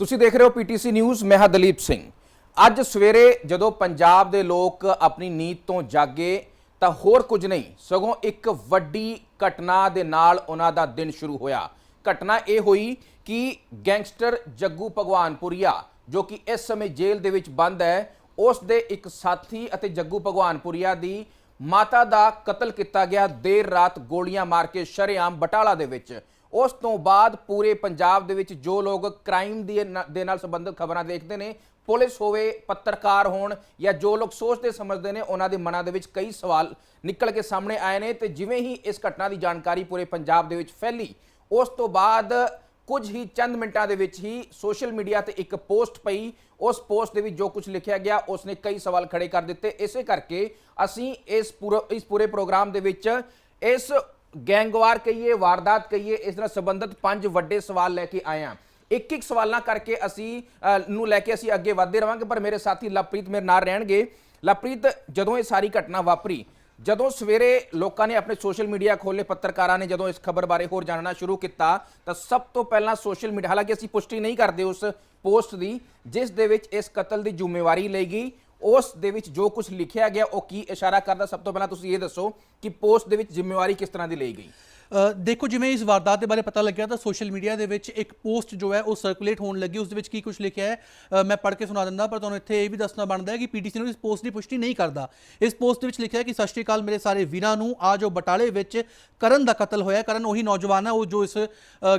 ਤੁਸੀਂ ਦੇਖ ਰਹੇ ਹੋ ਪੀਟੀਸੀ ਨਿਊਜ਼, ਮੈਂ ਹਾਂ ਦਲੀਪ ਸਿੰਘ। ਅੱਜ ਸਵੇਰੇ ਜਦੋਂ ਪੰਜਾਬ ਦੇ ਲੋਕ ਆਪਣੀ ਨੀਂਦ ਤੋਂ ਜਾਗੇ, ਤਾਂ ਹੋਰ ਕੁਝ ਨਹੀਂ, ਸਗੋਂ ਇੱਕ ਵੱਡੀ ਘਟਨਾ ਦੇ ਨਾਲ ਉਹਨਾਂ ਦਾ ਦਿਨ ਸ਼ੁਰੂ ਹੋਇਆ। ਘਟਨਾ ਇਹ ਹੋਈ ਕਿ ਗੈਂਗਸਟਰ ਜੱਗੂ ਭਗਵਾਨਪੁਰੀਆ, ਜੋ ਕਿ ਇਸ ਸਮੇਂ ਜੇਲ੍ਹ ਦੇ ਵਿੱਚ ਬੰਦ ਹੈ, ਉਸ ਦੇ ਇੱਕ ਸਾਥੀ ਅਤੇ ਜੱਗੂ ਭਗਵਾਨਪੁਰੀਆ ਦੀ ਮਾਤਾ ਦਾ ਕਤਲ ਕੀਤਾ ਗਿਆ। ਦੇਰ ਰਾਤ ਗੋਲੀਆਂ ਮਾਰ ਕੇ ਸ਼ਰੇਆਮ ਬਟਾਲਾ ਦੇ ਵਿੱਚ ਉਸ ਤੋਂ ਬਾਅਦ ਪੂਰੇ ਪੰਜਾਬ ਦੇ ਵਿੱਚ ਜੋ ਲੋਕ ਕ੍ਰਾਈਮ ਦੀ ਨ- ਦੇ ਨਾਲ ਸੰਬੰਧਿਤ ਖਬਰਾਂ ਦੇਖਦੇ ਨੇ, ਪੁਲਿਸ ਹੋਵੇ, ਪੱਤਰਕਾਰ ਹੋਣ ਜਾਂ ਜੋ ਲੋਕ ਸੋਚਦੇ, ਸਮਝਦੇ ਨੇ, ਉਹਨਾਂ ਦੇ ਮਨਾਂ ਦੇ ਵਿੱਚ ਕਈ ਸਵਾਲ ਨਿਕਲ ਕੇ ਸਾਹਮਣੇ ਆਏ ਨੇ ਤੇ ਜਿਵੇਂ ਹੀ ਇਸ ਘਟਨਾ ਦੀ ਜਾਣਕਾਰੀ ਪੂਰੇ ਪੰਜਾਬ ਦੇ ਵਿੱਚ ਫੈਲੀ, ਉਸ ਤੋਂ ਬਾਅਦ ਕੁਝ ਹੀ ਚੰਦ ਮਿੰਟਾਂ ਦੇ ਵਿੱਚ ਹੀ ਸੋਸ਼ਲ ਮੀਡੀਆ ਤੇ ਇੱਕ ਪੋਸਟ ਪਈ। ਉਸ ਪੋਸਟ ਦੇ ਵਿੱਚ ਜੋ ਕੁਝ ਲਿਖਿਆ ਗਿਆ, ਉਸ ਨੇ ਕਈ ਸਵਾਲ ਖੜੇ ਕਰ ਦਿੱਤੇ। ਇਸੇ ਕਰਕੇ ਅਸੀਂ ਇਸ ਪੂਰੇ ਇਸ ਪੂਰੇ ਪ੍ਰੋਗਰਾਮ ਦੇ ਵਿੱਚ ਇਸ ਗੈਂਗਵਾਰ ਕਹੀਏ, ਵਾਰਦਾਤ ਕਹੀਏ, ਇਸ ਨਾਲ ਸੰਬੰਧਿਤ ਪੰਜ ਵੱਡੇ ਸਵਾਲ ਲੈ ਕੇ ਆਏ ਹਾਂ। ਇੱਕ ਇੱਕ ਸਵਾਲਾਂ ਕਰਕੇ ਅਸੀਂ ਨੂੰ ਲੈ ਕੇ ਅਸੀਂ ਅੱਗੇ ਵਧਦੇ ਰਵਾਂਗੇ, ਪਰ ਮੇਰੇ ਸਾਥੀ ਲਵਪ੍ਰੀਤ ਮੇਰੇ ਨਾਲ ਰਹਿਣਗੇ। ਲਵਪ੍ਰੀਤ, ਜਦੋਂ ਇਹ ਸਾਰੀ ਘਟਨਾ ਵਾਪਰੀ, ਜਦੋਂ ਸਵੇਰੇ ਲੋਕਾਂ ਨੇ ਆਪਣੇ ਸੋਸ਼ਲ ਮੀਡੀਆ ਖੋਲੇ ਪੱਤਰਕਾਰਾਂ ਨੇ ਜਦੋਂ ਇਸ ਖਬਰ ਬਾਰੇ ਹੋਰ ਜਾਣਨਾ ਸ਼ੁਰੂ ਕੀਤਾ, ਤਾਂ ਸਭ ਤੋਂ ਪਹਿਲਾਂ ਸੋਸ਼ਲ ਮੀਡੀਆ, ਹਾਲਾਂਕਿ ਅਸੀਂ ਪੁਸ਼ਟੀ ਨਹੀਂ ਕਰਦੇ ਉਸ ਪੋਸਟ ਦੀ, ਜਿਸ ਦੇ ਵਿੱਚ ਇਸ ਕਤਲ ਦੀ ਜ਼ਿੰਮੇਵਾਰੀ ਲਈ ਗਈ। ਉਸ ਦੇ ਵਿੱਚ ਜੋ ਕੁਝ ਲਿਖਿਆ ਗਿਆ, ਉਹ ਕੀ ਇਸ਼ਾਰਾ ਕਰਦਾ? ਸਭ ਤੋਂ ਪਹਿਲਾਂ ਤੁਸੀਂ ਇਹ ਦੱਸੋ ਕਿ ਪੋਸਟ ਦੇ ਵਿੱਚ ਜ਼ਿੰਮੇਵਾਰੀ ਕਿਸ ਤਰ੍ਹਾਂ ਦੀ ਲਈ ਗਈ? ਦੇਖੋ, ਜਿਵੇਂ ਇਸ ਵਾਰਦਾਤ ਦੇ ਬਾਰੇ ਪਤਾ ਲੱਗਿਆ ਤਾਂ ਸੋਸ਼ਲ ਮੀਡੀਆ ਦੇ ਵਿੱਚ ਇੱਕ ਪੋਸਟ ਜੋ ਹੈ ਉਹ ਸਰਕੂਲੇਟ ਹੋਣ ਲੱਗੀ। ਉਸ ਦੇ ਵਿੱਚ ਕੀ ਕੁਝ ਲਿਖਿਆ ਹੈ ਮੈਂ ਪੜ੍ਹ ਕੇ ਸੁਣਾ ਦਿੰਦਾ, ਪਰ ਤੁਹਾਨੂੰ ਇੱਥੇ ਇਹ ਵੀ ਦੱਸਣਾ ਬਣਦਾ ਹੈ ਕਿ ਪੀਟੀਸੀ ਨੂੰ ਇਸ ਪੋਸਟ ਦੀ ਪੁਸ਼ਟੀ ਨਹੀਂ ਕਰਦਾ। ਇਸ ਪੋਸਟ ਦੇ ਵਿੱਚ ਲਿਖਿਆ ਹੈ ਕਿ, ਸਤਿ ਸ਼੍ਰੀ ਅਕਾਲ ਮੇਰੇ ਸਾਰੇ ਵੀਰਾਂ ਨੂੰ, ਆ ਜੋ ਬਟਾਲੇ ਵਿੱਚ ਕਰਨ ਦਾ ਕਤਲ ਹੋਇਆ ਕਰਨ ਉਹੀ ਨੌਜਵਾਨ ਹੈ, ਉਹ ਜੋ ਇਸ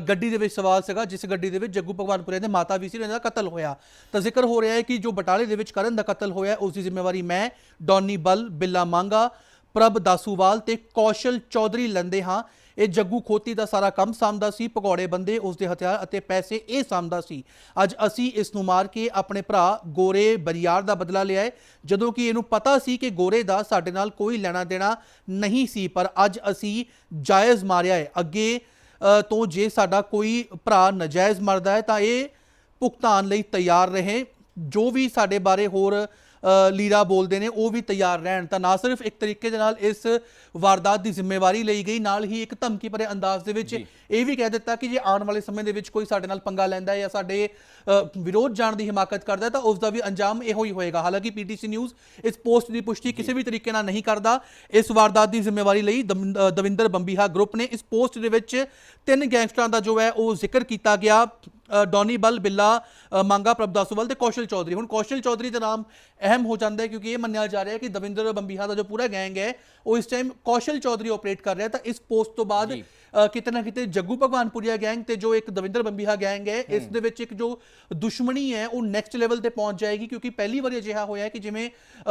ਗੱਡੀ ਦੇ ਵਿੱਚ ਸਵਾਲ ਸੀਗਾ, ਜਿਸ ਗੱਡੀ ਦੇ ਵਿੱਚ ਜੱਗੂ ਭਗਵਾਨਪੁਰੇ ਦੇ ਮਾਤਾ ਵੀ ਸੀ ਉਹਨਾਂ ਦਾ ਕਤਲ ਹੋਇਆ। ਤਾਂ ਜ਼ਿਕਰ ਹੋ ਰਿਹਾ ਹੈ ਕਿ ਜੋ ਬਟਾਲੇ ਦੇ ਵਿੱਚ ਕਰਨ ਦਾ ਕਤਲ ਹੋਇਆ ਉਸ ਦੀ ਜ਼ਿੰਮੇਵਾਰੀ ਮੈਂ, ਡੌਨੀ ਬਲ, ਬਿੱਲਾ ਮੰਗਾ, ਪ੍ਰਭ ਦਾਸੂਵਾਲ ਤੇ ਕੌਸ਼ਲ ਚੌਧਰੀ ਲੈਂਦੇ ਹਾਂ। ਇਹ ਜੱਗੂ ਖੋਤੀ ਦਾ ਸਾਰਾ ਕੰਮ ਸਾਂਭਦਾ ਸੀ ਪਕੌੜੇ ਬੰਦੇ ਉਸ ਦੇ ਹਥਿਆਰ ਅਤੇ ਪੈਸੇ ਇਹ ਸਾਂਭਦਾ ਸੀ। ਅੱਜ ਅਸੀਂ ਇਸ ਨੂੰ ਮਾਰ ਕੇ ਆਪਣੇ ਭਰਾ ਗੋਰੇ ਬਰਿਆਰ ਦਾ ਬਦਲਾ ਲਿਆ ਹੈ। ਜਦੋਂ ਕਿ ਇਹਨੂੰ ਪਤਾ ਸੀ ਕਿ ਗੋਰੇ ਦਾ ਸਾਡੇ ਨਾਲ ਕੋਈ ਲੈਣਾ ਦੇਣਾ ਨਹੀਂ ਸੀ, ਪਰ ਅੱਜ ਅਸੀਂ ਜਾਇਜ਼ ਮਾਰਿਆ ਹੈ। ਅੱਗੇ ਤੋਂ ਜੇ ਸਾਡਾ ਕੋਈ ਭਰਾ ਨਜਾਇਜ਼ ਮਰਦਾ ਹੈ ਤਾਂ ਇਹ ਭੁਗਤਾਨ ਲਈ ਤਿਆਰ ਰਹੇ। ਜੋ ਵੀ ਸਾਡੇ ਬਾਰੇ ਹੋਰ ਲੀਰਾ ਬੋਲਦੇ ਨੇ ਉਹ ਵੀ ਤਿਆਰ ਰਹਿਣ। ਤਾਂ ਨਾ ਸਿਰਫ ਇੱਕ ਤਰੀਕੇ ਦੇ ਨਾਲ ਇਸ ਵਾਰਦਾਤ ਦੀ ਜ਼ਿੰਮੇਵਾਰੀ ਲਈ ਗਈ ਨਾਲ ਹੀ ਇੱਕ ਧਮਕੀ ਭਰੇ ਅੰਦਾਜ਼ ਦੇ ਵਿੱਚ ਇਹ ਵੀ ਕਹਿ ਦਿੱਤਾ ਕਿ ਜੇ ਆਉਣ ਵਾਲੇ ਸਮੇਂ ਦੇ ਵਿੱਚ ਕੋਈ ਸਾਡੇ ਨਾਲ ਪੰਗਾ ਲੈਂਦਾ ਹੈ ਜਾਂ ਸਾਡੇ ਵਿਰੋਧ ਜਾਣ ਦੀ ਹਿਮਾਕਤ ਕਰਦਾ ਤਾਂ ਉਸ ਦਾ ਵੀ ਅੰਜਾਮ ਇਹੋ ਹੀ ਹੋਏਗਾ। ਹਾਲਾਂਕਿ ਪੀਟੀਸੀ ਨਿਊਜ਼ ਇਸ ਪੋਸਟ ਦੀ ਪੁਸ਼ਟੀ ਕਿਸੇ ਵੀ ਤਰੀਕੇ ਨਾਲ ਨਹੀਂ ਕਰਦਾ। ਇਸ ਵਾਰਦਾਤ ਦੀ ਜ਼ਿੰਮੇਵਾਰੀ ਲਈ ਦਵਿੰਦਰ ਬੰਬੀਹਾ ਗਰੁੱਪ ਨੇ ਇਸ ਪੋਸਟ ਦੇ ਵਿੱਚ ਤਿੰਨ ਗੈਂਗਸਟਰਾਂ ਦਾ ਜੋ ਹੈ ਉਹ ਜ਼ਿਕਰ ਕੀਤਾ ਗਿਆ। ਡੌਨੀ ਬਲ ਬਿੱਲਾ ਮੰਗਾ ਪ੍ਰਭਦਾਸੂਵਲ ਤੇ ਕੌਸ਼ਲ ਚੌਧਰੀ। ਹੁਣ ਕੌਸ਼ਲ ਚੌਧਰੀ ਦਾ ਨਾਮ ਅਹਿਮ ਹੋ ਜਾਂਦਾ ਹੈ ਕਿਉਂਕਿ ਇਹ ਮੰਨਿਆ ਜਾ ਰਿਹਾ ਹੈ ਕਿ ਦਵਿੰਦਰ ਬੰਬੀਹਾ ਦਾ ਜੋ ਪੂਰਾ ਗੈਂਗ ਹੈ ਉਹ ਇਸ ਟਾਈਮ ਕੌਸ਼ਲ ਚੌਧਰੀ ਆਪਰੇਟ ਕਰ ਰਿਹਾ ਤਾਂ ਇਸ ਪੋਸਟ ਤੋਂ ਬਾਅਦ ਕਿਤੇ ਨਾ ਕਿਤੇ ਜੱਗੂ ਭਗਵਾਨਪੁਰੀਆ ਗੈਂਗ ਤੇ ਜੋ ਇੱਕ ਦਵਿੰਦਰ ਬੰਬੀਹਾ ਗੈਂਗ ਹੈ ਇਸ ਦੇ ਵਿੱਚ ਇੱਕ ਜੋ ਦੁਸ਼ਮਣੀ ਹੈ ਉਹ ਨੈਕਸਟ ਲੈਵਲ ਤੇ ਪਹੁੰਚ ਜਾਏਗੀ ਕਿਉਂਕਿ ਪਹਿਲੀ ਵਾਰ ਅਜਿਹਾ ਹੋਇਆ ਹੈ ਕਿ ਜਿਵੇਂ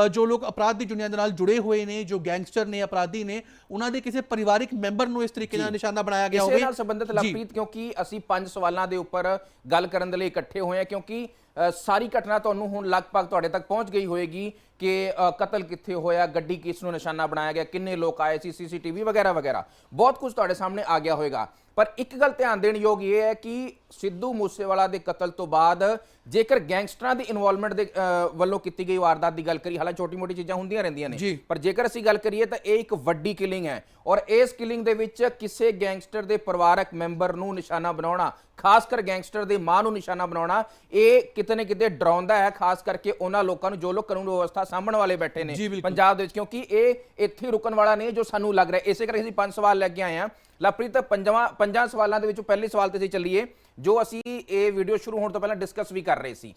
ਜੋ ਲੋਕ ਅਪਰਾਧ ਦੀ ਦੁਨੀਆ ਦੇ ਨਾਲ ਜੁੜੇ ਹੋਏ ਨੇ ਜੋ ਗੈਂਗਸਟਰ ਨੇ ਅਪਰਾਧੀ ਨੇ ਉਹਨਾਂ ਦੇ ਕਿਸੇ ਪਰਿਵਾਰਿਕ ਮੈਂਬਰ ਨੂੰ ਇਸ ਤਰੀਕੇ ਨਾਲ ਨਿਸ਼ਾਨਾ ਬਣਾਇਆ ਗਿਆ ਇਸੇ ਹੋਵੇ। ਨਾਲ ਸੰਬੰਧਿਤ। ਲਵਪ੍ਰੀਤ ਕਿਉਂਕਿ ਅਸੀਂ ਪੰਜ ਸਵਾਲਾਂ ਦੇ ਉੱਪਰ ਗੱਲ ਕਰਨ ਦੇ ਲਈ ਇਕੱਠੇ ਹੋਏ ਹਾਂ ਕਿਉਂਕਿ ਅ, ਸਾਰੀ ਘਟਨਾ ਤੁਹਾਨੂੰ ਹੁਣ ਲਗਭਗ ਤੁਹਾਡੇ ਤੱਕ ਪਹੁੰਚ ਗਈ ਹੋਏਗੀ ਕਿ ਅ, ਕਤਲ ਕਿੱਥੇ ਹੋਇਆ ਗੱਡੀ ਕਿਸ ਨੂੰ ਨਿਸ਼ਾਨਾ ਬਣਾਇਆ ਗਿਆ ਕਿੰਨੇ ਲੋਕ ਆਏ ਸੀ ਸੀਸੀਟੀਵੀ ਵਗੈਰਾ ਵਗੈਰਾ ਬਹੁਤ ਕੁਝ ਤੁਹਾਡੇ ਸਾਹਮਣੇ ਆ ਗਿਆ ਹੋਏਗਾ। ਪਰ ਇੱਕ ਗੱਲ ਧਿਆਨ ਦੇਣ ਯੋਗ ਇਹ ਹੈ ਕਿ ਸਿੱਧੂ ਮੂਸੇਵਾਲਾ ਦੇ ਕਤਲ ਤੋਂ ਬਾਅਦ ਜੇਕਰ ਗੈਂਗਸਟਰਾਂ ਦੀ ਇਨਵੋਲਵਮੈਂਟ ਦੇ ਵੱਲੋਂ ਕੀਤੀ ਗਈ ਵਾਰਦਾਤ ਦੀ ਗੱਲ ਕਰੀ ਹਾਲਾਂਕਿ ਛੋਟੀ-ਮੋਟੀ ਚੀਜ਼ਾਂ ਹੁੰਦੀਆਂ ਰਹਿੰਦੀਆਂ ਨੇ। ਪਰ ਜੇਕਰ ਅਸੀਂ ਗੱਲ ਕਰੀਏ ਤਾਂ ਇਹ ਇੱਕ ਵੱਡੀ ਕਿਲਿੰਗ ਹੈ ਔਰ ਇਸ ਕਿਲਿੰਗ ਦੇ ਵਿੱਚ ਕਿਸੇ ਗੈਂਗਸਟਰ ਦੇ ਪਰਿਵਾਰਕ ਮੈਂਬਰ ਨੂੰ ਨਿਸ਼ਾਨਾ ਬਣਾਉਣਾ ਖਾਸ ਕਰ ਗੈਂਗਸਟਰ ਦੇ ਮਾਂ ਨੂੰ ਨਿਸ਼ਾਨਾ ਬਣਾਉਣਾ ਇਹ ਕਿਤੇ ਨਾ ਕਿਤੇ ਡਰਾਉਂਦਾ ਹੈ ਖਾਸ ਕਰਕੇ ਉਹਨਾਂ ਲੋਕਾਂ ਨੂੰ ਜੋ ਲੋਕ ਕਾਨੂੰਨ ਵਿਵਸਥਾ ਸਾਂਭਣ ਵਾਲੇ ਬੈਠੇ ਨੇ। ਪੰਜਾਬ ਦੇ ਵਿੱਚ ਕਿਉਂਕਿ ਇਹ ਇੱਥੇ ਰੁਕਣ ਵਾਲਾ ਨਹੀਂ ਜੋ ਸਾਨੂੰ ਲੱਗ ਰਿਹਾ ਇਸੇ ਕਰਕੇ ਅਸੀਂ ਪੰਜ ਸਵਾਲ ਲੈ ਕੇ ਆਏ ਹਾਂ ਲਵਪ੍ਰੀਤ ਪੰਜਵਾਂ ਪੰਜਾਂ ਸਵਾਲਾਂ ਦੇ ਵਿੱਚੋਂ ਪਹਿਲੇ ਸਵਾਲ ਤੇ ਅਸੀਂ ਚੱਲੀਏ, ਜੋ ਅਸੀਂ ਇਹ ਵੀਡੀਓ ਸ਼ੁਰੂ ਹੋਣ ਤੋਂ ਪਹਿਲਾਂ ਡਿਸਕਸ ਵੀ ਕਰ ਰਹੇ ਸੀ।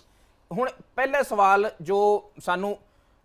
ਹੁਣ ਪਹਿਲਾ ਸਵਾਲ ਜੋ ਸਾਨੂੰ,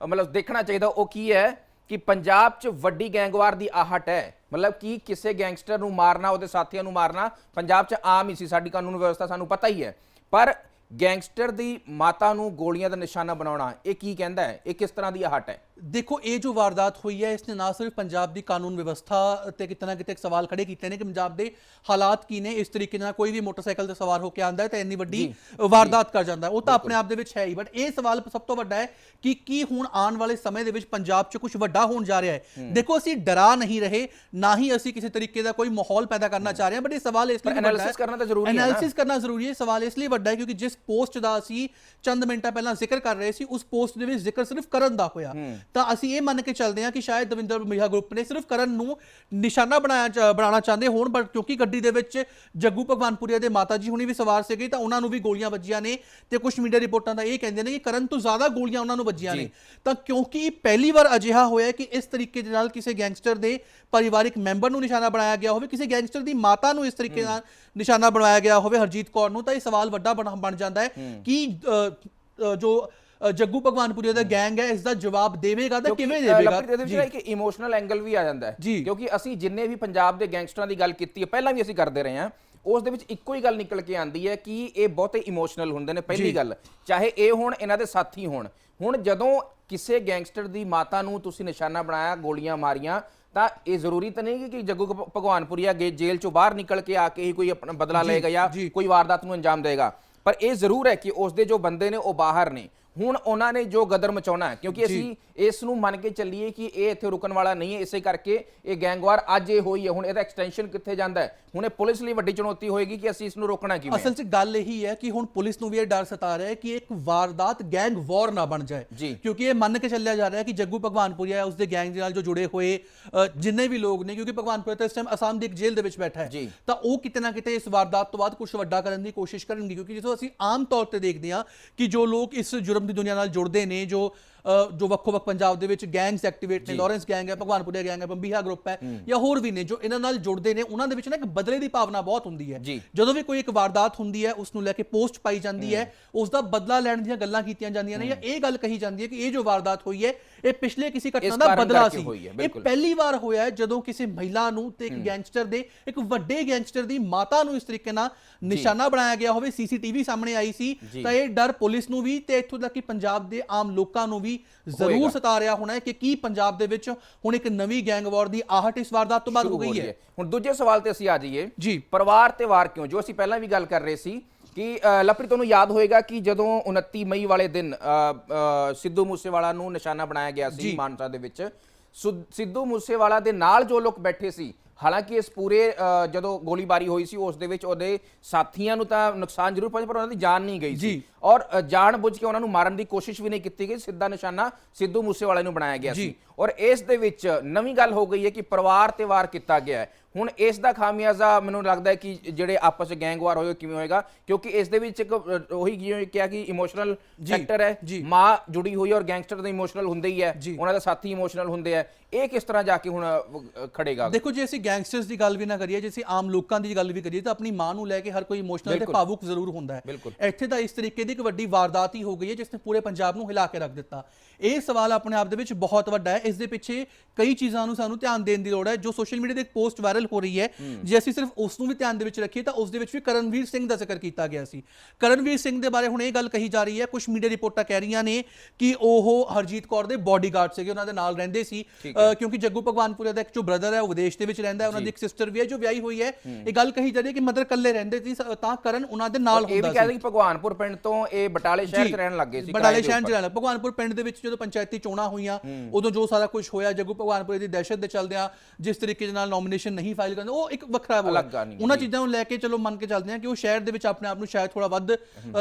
ਮਤਲਬ ਦੇਖਣਾ ਚਾਹੀਦਾ, ਉਹ ਕੀ ਹੈ ਕਿ ਪੰਜਾਬ 'ਚ ਵੱਡੀ ਗੈਂਗਵਾਰ ਦੀ ਆਹਟ ਹੈ? ਮਤਲਬ ਕਿ ਕਿਸੇ ਗੈਂਗਸਟਰ ਨੂੰ ਮਾਰਨਾ, ਉਹਦੇ ਸਾਥੀਆਂ ਨੂੰ ਮਾਰਨਾ, ਪੰਜਾਬ 'ਚ ਆਮ ਹੀ ਸੀ, ਸਾਡੀ ਕਾਨੂੰਨ ਵਿਵਸਥਾ ਸਾਨੂੰ ਪਤਾ ਹੀ ਹੈ। ਪਰ ਗੈਂਗਸਟਰ ਦੀ ਮਾਤਾ ਨੂੰ ਗੋਲੀਆਂ ਦਾ ਨਿਸ਼ਾਨਾ ਬਣਾਉਣਾ ਇਹ ਕੀ ਕਹਿੰਦਾ ਹੈ? ਇਹ ਕਿਸ ਤਰ੍ਹਾਂ ਦੀ ਆਹਟ ਹੈ? ਦੇਖੋ ਇਹ ਜੋ ਵਾਰਦਾਤ ਹੋਈ ਹੈ ਇਸ ਨੇ ਨਾ ਸਿਰਫ ਪੰਜਾਬ ਦੀ ਕਾਨੂੰਨ ਵਿਵਸਥਾ ਤੇ ਕਿਤੇ ਨਾ ਕਿਤੇ ਇੱਕ ਸਵਾਲ ਖੜੇ ਕੀਤੇ ਨੇ ਕਿ ਪੰਜਾਬ ਦੇ ਹਾਲਾਤ ਕੀ ਨੇ ਇਸ ਤਰੀਕੇ ਨਾਲ ਕੋਈ ਵੀ ਮੋਟਰਸਾਈਕਲ ਤੇ ਸਵਾਰ ਹੋ ਕੇ ਆਂਦਾ ਹੈ ਤਾਂ ਇੰਨੀ ਵੱਡੀ ਵਾਰਦਾਤ ਕਰ ਜਾਂਦਾ ਉਹ ਤਾਂ ਆਪਣੇ ਆਪ ਦੇ ਵਿੱਚ ਹੈ ਹੀ ਬਟ ਇਹ ਸਵਾਲ ਸਭ ਤੋਂ ਵੱਡਾ ਹੈ ਕਿ ਕੀ ਹੁਣ ਆਉਣ ਵਾਲੇ ਸਮੇਂ ਦੇ ਵਿੱਚ ਪੰਜਾਬ 'ਚ ਕੁਝ ਵੱਡਾ ਹੋਣ ਜਾ ਰਿਹਾ ਹੈ? ਦੇਖੋ ਅਸੀਂ ਡਰਾ ਨਹੀਂ ਰਹੇ ਨਾ ਹੀ ਅਸੀਂ ਕਿਸੇ ਤਰੀਕੇ ਦਾ ਕੋਈ ਮਾਹੌਲ ਪੈਦਾ ਕਰਨਾ ਚਾਹ ਰਹੇ ਹਾਂ ਬਟ ਇਹ ਸਵਾਲ ਇਸ ਲਈ ਵੱਡਾ analysis ਕਰਨਾ ਤਾਂ ਜ਼ਰੂਰੀ ਹੈ। Analysis ਕਰਨਾ ਜ਼ਰੂਰੀ ਹੈ ਸਵਾਲ ਇਸ ਲਈ ਵੱਡਾ ਹੈ ਕਿਉਂਕਿ ਜਿਸ ਪੋਸਟ ਦਾ ਅਸੀਂ ਚੰਦ ਮਿੰਟਾਂ ਪਹਿਲਾਂ ਜ਼ਿਕਰ ਕਰ ਰਹੇ ਸੀ ਉਸ ਪੋਸਟ ਦੇ ਵਿੱਚ ਜ਼ਿਕਰ ਸਿਰਫ ਕਰਨ ਦਾ ਹੋਇਆ। ਤਾਂ ਅਸੀਂ ਇਹ ਮੰਨ ਕੇ ਚੱਲਦੇ ਹਾਂ ਕਿ ਸ਼ਾਇਦ ਦਵਿੰਦਰ ਮਿਹਾ ਗਰੁੱਪ ਨੇ ਸਿਰਫ ਕਰਨ ਨੂੰ ਨਿਸ਼ਾਨਾ ਬਣਾਇਆ ਬਣਾਉਣਾ ਚਾਹੁੰਦੇ ਹੋਣ ਬਟ ਕਿਉਂਕਿ ਗੱਡੀ ਦੇ ਵਿੱਚ ਜੱਗੂ ਭਗਵਾਨਪੁਰੀਆ ਦੇ ਮਾਤਾ ਜੀ ਹੁਣੀ ਵੀ ਸਵਾਰ ਸੀਗੇ ਤਾਂ ਉਹਨਾਂ ਨੂੰ ਵੀ ਗੋਲੀਆਂ ਵੱਜੀਆਂ ਨੇ ਤੇ ਕੁਝ ਮੀਡੀਆ ਰਿਪੋਰਟਾਂ ਦਾ ਇਹ ਕਹਿੰਦੇ ਨੇ ਕਿ ਕਰਨ ਤੋਂ ਜ਼ਿਆਦਾ ਗੋਲੀਆਂ ਉਹਨਾਂ ਨੂੰ ਵੱਜੀਆਂ ਨੇ। ਤਾਂ ਕਿਉਂਕਿ ਪਹਿਲੀ ਵਾਰ ਅਜਿਹਾ ਹੋਇਆ ਕਿ ਇਸ ਤਰੀਕੇ ਦੇ ਨਾਲ ਕਿਸੇ ਗੈਂਗਸਟਰ ਦੇ ਪਰਿਵਾਰਿਕ ਮੈਂਬਰ ਨੂੰ ਨਿਸ਼ਾਨਾ ਬਣਾਇਆ ਗਿਆ ਹੋਵੇ ਕਿਸੇ ਗੈਂਗਸਟਰ ਦੀ ਮਾਤਾ ਨੂੰ ਇਸ ਤਰੀਕੇ ਨਾਲ ਨਿਸ਼ਾਨਾ ਬਣਾਇਆ ਗਿਆ ਹੋਵੇ ਹਰਜੀਤ ਕੌਰ ਨੂੰ ਤਾਂ ਇਹ ਸਵਾਲ ਵੱਡਾ ਬਣ ਬਣ ਜਾਂਦਾ ਹੈ ਕਿ ਜੋ ਜੱਗੂ ਭਗਵਾਨਪੁਰੀਆ ਦਾ ਗੈਂਗ ਹੈ ਇਸ ਦਾ ਜਵਾਬ ਦੇਵੇਗਾ ਤਾਂ ਕਿਵੇਂ ਦੇਵੇਗਾ? ਇਹਦੇ ਵਿੱਚ ਇੱਕ ਇਮੋਸ਼ਨਲ ਐਂਗਲ ਵੀ ਆ ਜਾਂਦਾ ਹੈ। ਕਿਉਂਕਿ ਅਸੀਂ ਜਿੰਨੇ ਵੀ ਪੰਜਾਬ ਦੇ ਗੈਂਗਸਟਰਾਂ ਦੀ ਗੱਲ ਕੀਤੀ ਹੈ ਪਹਿਲਾਂ ਵੀ ਅਸੀਂ ਕਰਦੇ ਰਹੇ ਹਾਂ ਉਸ ਦੇ ਵਿੱਚ ਇੱਕੋ ਹੀ ਗੱਲ ਨਿਕਲ ਕੇ ਆਂਦੀ ਹੈ ਕਿ ਇਹ ਬਹੁਤੇ ਇਮੋਸ਼ਨਲ ਹੁੰਦੇ ਨੇ ਪਹਿਲੀ ਗੱਲ। ਚਾਹੇ ਇਹ ਹੋਣ ਇਹਨਾਂ ਦੇ ਸਾਥੀ ਹੋਣ। ਹੁਣ ਜਦੋਂ ਕਿਸੇ ਗੈਂਗਸਟਰ ਦੀ ਮਾਤਾ ਨੂੰ ਤੁਸੀਂ ਨਿਸ਼ਾਨਾ ਬਣਾਇਆ ਗੋਲੀਆਂ ਮਾਰੀਆਂ ਤਾਂ ਇਹ ਜ਼ਰੂਰੀ ਤਾਂ ਨਹੀਂ ਕਿ ਜੱਗੂ ਭਗਵਾਨਪੁਰੀਆ ਗੇ ਜੇਲ੍ਹ ਚੋਂ ਬਾਹਰ ਨਿਕਲ ਕੇ ਆ ਕੇ ਹੀ ਕੋਈ ਆਪਣਾ ਬਦਲਾ ਲਏਗਾ ਜਾਂ ਕੋਈ ਵਾਰਦਾਤ ਨੂੰ ਅੰਜਾਮ ਦੇਗਾ ਪਰ ਇਹ ਜ਼ਰੂਰ ਹੈ ਕਿ ਉਸ ਦੇ ਜੋ ਬੰਦੇ ਨੇ ਉਹ ਬਾਹਰ ਨੇ। ਹੁਣ ਉਹਨਾਂ ਨੇ ਜੋ ਗਦਰ ਮਚਾਉਣਾ ਹੈ ਕਿਉਂਕਿ ਅਸੀਂ ਇਸ ਨੂੰ ਮੰਨ ਕੇ ਚੱਲੀਏ ਕਿ ਇਹ ਇੱਥੇ ਰੁਕਣ ਵਾਲਾ ਨਹੀਂ ਹੈ ਇਸੇ ਕਰਕੇ ਇਹ ਗੈਂਗਵਾਰ ਅੱਜ ਇਹ ਹੋਈ ਹੈ ਹੁਣ ਇਹਦਾ ਐਕਸਟੈਂਸ਼ਨ ਕਿੱਥੇ ਜਾਂਦਾ ਹੈ ਹੁਣ ਇਹ ਪੁਲਿਸ ਲਈ ਵੱਡੀ ਚੁਣੌਤੀ ਹੋਏਗੀ ਕਿ ਅਸੀਂ ਇਸ ਨੂੰ ਰੋਕਣਾ ਕਿਵੇਂ। ਅਸਲ 'ਚ ਗੱਲ ਇਹੀ ਹੈ ਕਿ ਹੁਣ ਪੁਲਿਸ ਨੂੰ ਵੀ ਇਹ ਡਰ ਸਤਾ ਰਿਹਾ ਹੈ ਕਿ ਇੱਕ ਵਾਰਦਾਤ ਗੈਂਗ ਵਾਰ ਨਾ ਬਣ ਜਾਏ। ਕਿਉਂਕਿ ਇਹ ਮੰਨ ਕੇ ਚੱਲਿਆ ਜਾ ਰਿਹਾ ਹੈ ਕਿ ਜੱਗੂ ਭਗਵਾਨਪੁਰੀਆ ਹੈ ਉਸ ਦੇ ਗੈਂਗ ਦੇ ਨਾਲ ਜੋ ਜੁੜੇ ਹੋਏ ਜਿੰਨੇ ਵੀ ਲੋਕ ਨੇ ਕਿਉਂਕਿ ਭਗਵਾਨਪੁਰੀਆ ਤਾਂ ਇਸ ਟਾਈਮ ਅਸਾਮ ਦੀ ਇੱਕ ਜੇਲ੍ਹ ਦੇ ਵਿੱਚ ਬੈਠਾ ਹੈ। ਤਾਂ ਉਹ ਕਿਤੇ ਨਾ ਕਿਤੇ ਇਸ ਵਾਰਦਾਤ ਤੋਂ ਬਾਅਦ ਕੁਝ ਵੱਡਾ ਕਰਨ ਦੀ ਕੋਸ਼ਿਸ਼ ਕਰਨਗੇ ਕਿਉਂਕਿ ਜਿਵੇਂ ਅਸੀਂ ਆਮ ਤੌਰ ਤੇ ਦੇਖਦੇ ਹਾਂ ਕਿ ਜੋ ਲੋਕ ਇਸ ਜੁਰਮ ਦੀ ਦੁਨੀਆ ਨਾਲ ਜੁੜਦੇ ਨੇ ਜੋ ਜੋ ਵੱਖੋ ਵੱਖ ਪੰਜਾਬ ਦੇ ਵਿੱਚ ਗੈਂਗਸ ਐਕਟੀਵੇਟ ਨੇ ਲਾਰੈਂਸ ਗੈਂਗ ਹੈ ਭਗਵਾਨਪੁਰੀਆ ਗੈਂਗ ਹੈ ਬੰਬੀਹਾ ਗਰੁੱਪ ਹੈ ਜਾਂ ਹੋਰ ਵੀ ਨੇ ਜੋ ਇਹਨਾਂ ਨਾਲ ਜੁੜਦੇ ਨੇ ਉਹਨਾਂ ਦੇ ਵਿੱਚ ਨਾ ਇੱਕ ਬਦਲੇ ਦੀ ਭਾਵਨਾ ਬਹੁਤ ਹੁੰਦੀ ਹੈ। ਜਦੋਂ ਵੀ ਕੋਈ ਇੱਕ ਵਾਰਦਾਤ ਹੁੰਦੀ ਹੈ ਉਸ ਨੂੰ ਲੈ ਕੇ ਪੋਸਟ ਪਾਈ ਜਾਂਦੀ ਹੈ ਉਸ ਦਾ ਬਦਲਾ ਲੈਣ ਦੀਆਂ ਗੱਲਾਂ ਕੀਤੀਆਂ ਜਾਂਦੀਆਂ ਨੇ ਜਾਂ ਇਹ ਗੱਲ ਕਹੀ ਜਾਂਦੀ ਹੈ ਕਿ ਇਹ ਜੋ ਵਾਰਦਾਤ ਹੋਈ ਹੈ ਇਹ ਪਿਛਲੇ ਕਿਸੇ ਘਟਨਾ ਦਾ ਬਦਲਾ ਸੀ। ਇਹ। ਪਹਿਲੀ ਵਾਰ ਹੋਇਆ ਹੈ ਜਦੋਂ ਕਿਸੇ ਮਹਿਲਾ ਨੂੰ ਤੇ ਇੱਕ ਗੈਂਗਸਟਰ ਦੇ ਇੱਕ ਵੱਡੇ ਗੈਂਗਸਟਰ ਦੀ ਮਾਤਾ ਨੂੰ ਇਸ ਤਰੀਕੇ ਨਾਲ ਨਿਸ਼ਾਨਾ ਬਣਾਇਆ ਗਿਆ ਹੋਵੇ ਸੀਸੀਟੀਵੀ ਸਾਹਮਣੇ ਆਈ ਸੀ ਤਾਂ ਇਹ ਡਰ ਪੁਲਿਸ ਨੂੰ ਵੀ ਤੇ ਇੱਥੋਂ ਤੱਕ ਕਿ ਪੰਜਾਬ ਦੇ ਆਮ ਲੋਕਾਂ ਨੂੰ ਵੀ ਜ਼ਰੂਰ ਸਤਾ ਰਿਹਾ ਹੋਣਾ ਹੈ ਕਿ ਕੀ ਪੰਜਾਬ ਦੇ ਵਿੱਚ ਹੁਣ ਇੱਕ ਨਵੀਂ ਗੈਂਗ ਵਾਰ ਦੀ ਆਹਟ ਇਸ ਵਾਰਦਾਤ ਤੋਂ ਬਾਅਦ ਹੋ ਗਈ ਹੈ। ਹੁਣ ਦੂਜੇ ਸਵਾਲ ਤੇ ਅਸੀਂ ਆ ਜਾਈਏ। ਜੀ। ਪਰਿਵਾਰ ਤੇ ਵਾਰ ਕਿਉਂ? ਜੋ ਅਸੀਂ ਪਹਿਲਾਂ ਵੀ ਗੱਲ ਕਰ ਰਹੇ ਸੀ ਕਿ ਅ, ਲਵਪ੍ਰੀਤ ਤੁਹਾਨੂੰ ਯਾਦ ਹੋਏਗਾ ਕਿ ਜਦੋਂ 29 ਮਈ ਵਾਲੇ ਦਿਨ ਸਿੱਧੂ ਮੂਸੇਵਾਲਾ ਨੂੰ ਨਿਸ਼ਾਨਾ ਬਣਾਇਆ ਗਿਆ ਸੀ ਮਾਨਸਾ ਦੇ ਵਿੱਚ ਸਿੱਧੂ ਮੂਸੇਵਾਲਾ ਦੇ ਨਾਲ ਜੋ ਲੋਕ ਬੈਠੇ ਸੀ ਹਾਲਾਂਕਿ ਇਸ ਪੂਰੇ ਜਦੋਂ ਗੋਲੀਬਾਰੀ ਹੋਈ ਸੀ ਉਸ ਦੇ ਵਿੱਚ ਉਹਦੇ ਸਾਥੀਆਂ ਨੂੰ ਤਾਂ ਨੁਕਸਾਨ ਜ਼ਰੂਰ ਪਹੁੰਚਿਆ ਪਰ ਉਹਨਾਂ ਦੀ ਜਾਨ ਨਹੀਂ ਗਈ ਸੀ। ਔਰ ਜਾਣ ਬੁੱਝ ਕੇ ਉਹਨਾਂ ਨੂੰ ਮਾਰਨ ਦੀ ਕੋਸ਼ਿਸ਼ ਵੀ ਨਹੀਂ ਕੀਤੀ ਗਈ। ਸਿੱਧਾ ਨਿਸ਼ਾਨਾ ਸਿੱਧੂ ਮੂਸੇਵਾਲੇ ਨੂੰ ਬਣਾਇਆ ਗਿਆ ਸੀ। ਔਰ ਇਸ ਦੇ ਵਿੱਚ ਨਵੀਂ ਗੱਲ ਹੋ ਗਈ ਹੈ ਕਿ ਪਰਿਵਾਰ ਤੇ ਵਾਰ ਕੀਤਾ ਗਿਆ ਹੈ। ਹੁਣ ਇਸ ਦਾ ਖਾਮਿਆਜ਼ਾ ਮੈਨੂੰ ਲੱਗਦਾ ਹੈ ਕਿ ਜਿਹੜੇ ਆਪਸ ਵਿੱਚ ਗੈਂਗਵਾਰ ਹੋਏ ਕਿਵੇਂ ਹੋਏਗਾ? ਕਿਉਂਕਿ ਇਸ ਦੇ ਵਿੱਚ ਇੱਕ ਉਹੀ ਕਿਹਾ ਕਿ ਇਮੋਸ਼ਨਲ ਫੈਕਟਰ ਹੈ। ਮਾਂ ਜੁੜੀ ਹੋਈ ਹੈ ਔਰ ਗੈਂਗਸਟਰ ਦਾ ਇਮੋਸ਼ਨਲ ਹੁੰਦੇ ਹੀ ਹੈ। ਉਹਨਾਂ ਦੇ ਸਾਥੀ ਇਮੋਸ਼ਨਲ ਹੁੰਦੇ ਆ ਇਹ ਕਿਸ ਤਰ੍ਹਾਂ ਜਾ ਕੇ ਹੁਣ ਖੜੇਗਾ? ਦੇਖੋ ਜੇ ਅਸੀਂ ਗੈਂਗਸਟਰਸ ਦੀ ਗੱਲ ਵੀ ਨਾ ਕਰੀਏ ਜੇ ਅਸੀਂ ਆਮ ਲੋਕਾਂ ਦੀ ਗੱਲ ਵੀ ਕਰੀਏ ਤਾਂ ਆਪਣੀ ਮਾਂ ਨੂੰ ਲੈ ਕੇ ਹਰ ਕੋਈ ਇਮੋਸ਼ਨਲ ਤੇ ਭਾਵੁਕ ਜ਼ਰੂਰ ਹੁੰਦਾ ਹੈ। ਇੱਥੇ ਤਾਂ ਇਸ ਤਰੀਕੇ ਦੀ ਇੱਕ ਵੱਡੀ ਵਾਰਦਾਤ ਹੀ ਹੋ ਗਈ ਹੈ, ਜਿਸ ਨੇ ਪੂਰੇ ਪੰਜਾਬ ਨੂੰ ਹਿਲਾ ਕੇ ਰੱਖ ਦਿੱਤਾ। ਇਹ ਸਵਾਲ ਆਪਣੇ ਆਪ ਦੇ ਵਿੱਚ ਬਹੁਤ ਵੱਡਾ ਹੈ। ਇਸ ਦੇ ਪਿੱਛੇ ਕਈ ਚੀਜ਼ਾਂ ਨੂੰ ਸਾਨੂੰ ਧਿਆਨ ਦੇਣ ਦੀ ਲੋੜ ਹੈ ਜੋ ਸੋਸ਼ਲ ਮੀਡੀਆ ਤੇ ਇੱਕ ਪੋਸਟ ਵਾਇਰਲ ਹੋ ਰਹੀ ਹੈ। ਜੇ ਅਸੀਂ ਸਿਰਫ ਉਸ ਨੂੰ ਵੀ ਧਿਆਨ ਦੇ ਵਿੱਚ ਰੱਖੀਏ ਤਾਂ ਉਸ ਦੇ ਵਿੱਚ ਵੀ ਕਰਨਵੀਰ ਸਿੰਘ ਦਾ ਜ਼ਿਕਰ ਕੀਤਾ ਗਿਆ ਸੀ। ਕਰਨਵੀਰ ਸਿੰਘ ਦੇ ਬਾਰੇ ਹੁਣ ਇਹ ਗੱਲ ਕਹੀ ਜਾ ਰਹੀ ਹੈ ਕੁਝ ਮੀਡੀਆ ਰਿਪੋਰਟਾਂ ਕਹਿ ਰਹੀਆਂ ਨੇ ਕਿ ਉਹ ਹਰਜੀਤ ਕੌਰ ਦੇ ਬਾਡੀਗਾਰਡ ਸੀਗੇ ਉਹਨਾਂ ਦੇ ਨਾਲ ਰਹਿੰਦੇ ਸੀ। ਕਿਉਂਕਿ ਜੱਗੂ ਭਗਵਾਨਪੁਰੇ ਦਾ ਇੱਕ ਜੋ ਬ੍ਰਦਰ ਹੈ ਉਹ ਵਿਦੇਸ਼ ਦੇ ਵਿੱਚ ਰਹਿੰਦਾ ਹੈ ਉਹਨਾਂ ਦੀ ਇੱਕ ਸਿਸਟਰ ਵੀ ਹੈ ਜੋ ਵਿਆਹੀ ਹੋਈ ਹੈ। ਇਹ ਗੱਲ ਕਹੀ ਜਾ ਰਹੀ ਹੈ ਕਿ ਮਦਰ ਇਕੱਲੇ ਰਹਿੰਦੇ ਸੀ ਤਾਂ ਕਰਨ ਉਹਨਾਂ ਦੇ ਨਾਲ ਇਹ ਵੀ ਹੁੰਦਾ ਸੀ। ਕਹਿੰਦੇ ਕਿ ਭਗਵਾਨਪੁਰ ਪਿੰਡ ਤੋਂ ਇਹ ਬਟਾਲੇ ਸ਼ਹਿਰ 'ਚ ਰਹਿਣ ਲੱਗੇ ਸੀ ਦੇ ਸ਼ਹਿਰ ਚ। ਰਹਿਣਾ ਭਗਵਾਨਪੁਰ ਪਿੰਡ ਦੇ ਵਿੱਚ ਜਦੋਂ ਪੰਚਾਇਤੀ ਚੋਣਾਂ ਹੋਈਆਂ ਉਦੋਂ ਜੋ ਸਾਰਾ ਕੁਝ ਹੋਇਆ ਜੱਗੂ ਭਗਵਾਨਪੁਰੇ ਦੀ ਦਹਿਸ਼ਤ ਦੇ ਚੱਲਦਿਆਂ ਜਿਸ ਤਰੀਕੇ ਦੇ ਨਾਲ ਨੋਮੀਨੇਸ਼ਨ ਨਹੀਂ ਫਾਈਲ ਕਰਦੇ ਉਹ ਇੱਕ ਵੱਖਰਾ ਬੋਲ ਉਹਨਾਂ ਚੀਜ਼ਾਂ ਨੂੰ ਲੈ ਕੇ ਚਲੋ ਮੰਨ ਕੇ ਚੱਲਦੇ ਹਾਂ ਕਿ ਉਹ ਸ਼ਹਿਰ ਦੇ ਵਿੱਚ ਆਪਣੇ ਆਪ ਨੂੰ ਸ਼ਾਇਦ ਥੋੜਾ ਵੱਧ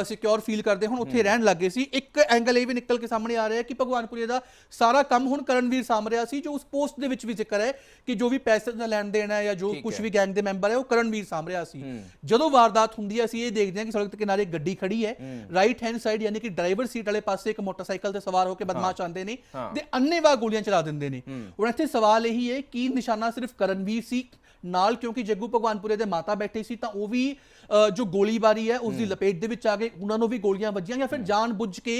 ਸਿਕਿਉਰ ਫੀਲ ਕਰਦੇ ਹੁਣ ਉੱਥੇ ਰਹਿਣ ਲੱਗੇ ਸੀ। ਇੱਕ ਐਂਗਲ ਇਹ ਵੀ ਨਿਕਲ ਕੇ ਸਾਹਮਣੇ ਆ ਰਿਹਾ ਕਿ ਭਗਵਾਨਪੁਰੇ ਦਾ ਸਾਰਾ ਕੰਮ ਹੁਣ ਕਰਨਵੀਰ ਸਾਂਭ ਰਿਹਾ ਸੀ ਜੋ ਉਸ ਪੋਸਟ ਦੇ ਵਿੱਚ ਵੀ ਜ਼ਿਕਰ ਹੈ ਕਿ ਜੋ ਵੀ ਪੈਸੇ ਦਾ ਲੈਣ ਦੇਣ ਹੈ ਜਾਂ ਜੋ ਕੁਝ ਵੀ ਗੈਂਗ ਦੇ ਮੈਂਬਰ ਹੈ ਉਹ ਕਰਨਵੀਰ ਸਾਂਭ ਰਿਹਾ ਸੀ ਜਦੋਂ ਵਾਰਦਾਤ ਹੁੰਦੀ ਹੈ ਅਸੀਂ ਇਹ ਦੇਖਦੇ ਹਾਂ ਕਿ ਸੜਕ ਦੇ ਕਿਨਾਰੇ ਗੱਡੀ ਖੜੀ ਹੈ। ਰਾਈਟ ਹੈਂਡ ਸਾਈਡ ਯਾਨੀ ਕਿ ਡਰਾਈਵਰ ਸੀਟ ਵਾਲੇ ਪਾਸੇ ਇੱਕ ਮੋਟਰਸਾਈਕਲ ਤੇ ਸਵਾਰ ਹੋ ਕੇ ਬਦਮਾਸ਼ ਆਉਂਦੇ ਨੇ ਤੇ ਅੰਨੇਵਾਹ ਗੋਲੀਆਂ ਚਲਾ ਦਿੰਦੇ ਨੇ। ਹੁਣ ਇੱਥੇ ਸਵਾਲ ਇਹੀ ਹੈ ਕਿ ਨਿਸ਼ਾਨਾ ਸਿਰਫ ਕਰਨਵੀਰ ਸੀ ਨਾਲ ਕਿਉਂਕਿ ਜੱਗੂ ਭਗਵਾਨਪੁਰੇ ਦੇ ਮਾਤਾ ਬੈਠੇ ਸੀ ਤਾਂ ਉਹ ਵੀ ਜੋ ਗੋਲੀਬਾਰੀ ਹੈ ਉਸ ਦੀ ਲਪੇਟ ਦੇ ਵਿੱਚ ਆ ਗਏ। ਉਹਨਾਂ ਨੂੰ ਵੀ ਗੋਲੀਆਂ ਵੱਜੀਆਂ ਜਾਂ ਫਿਰ ਜਾਣ ਬੁੱਝ ਕੇ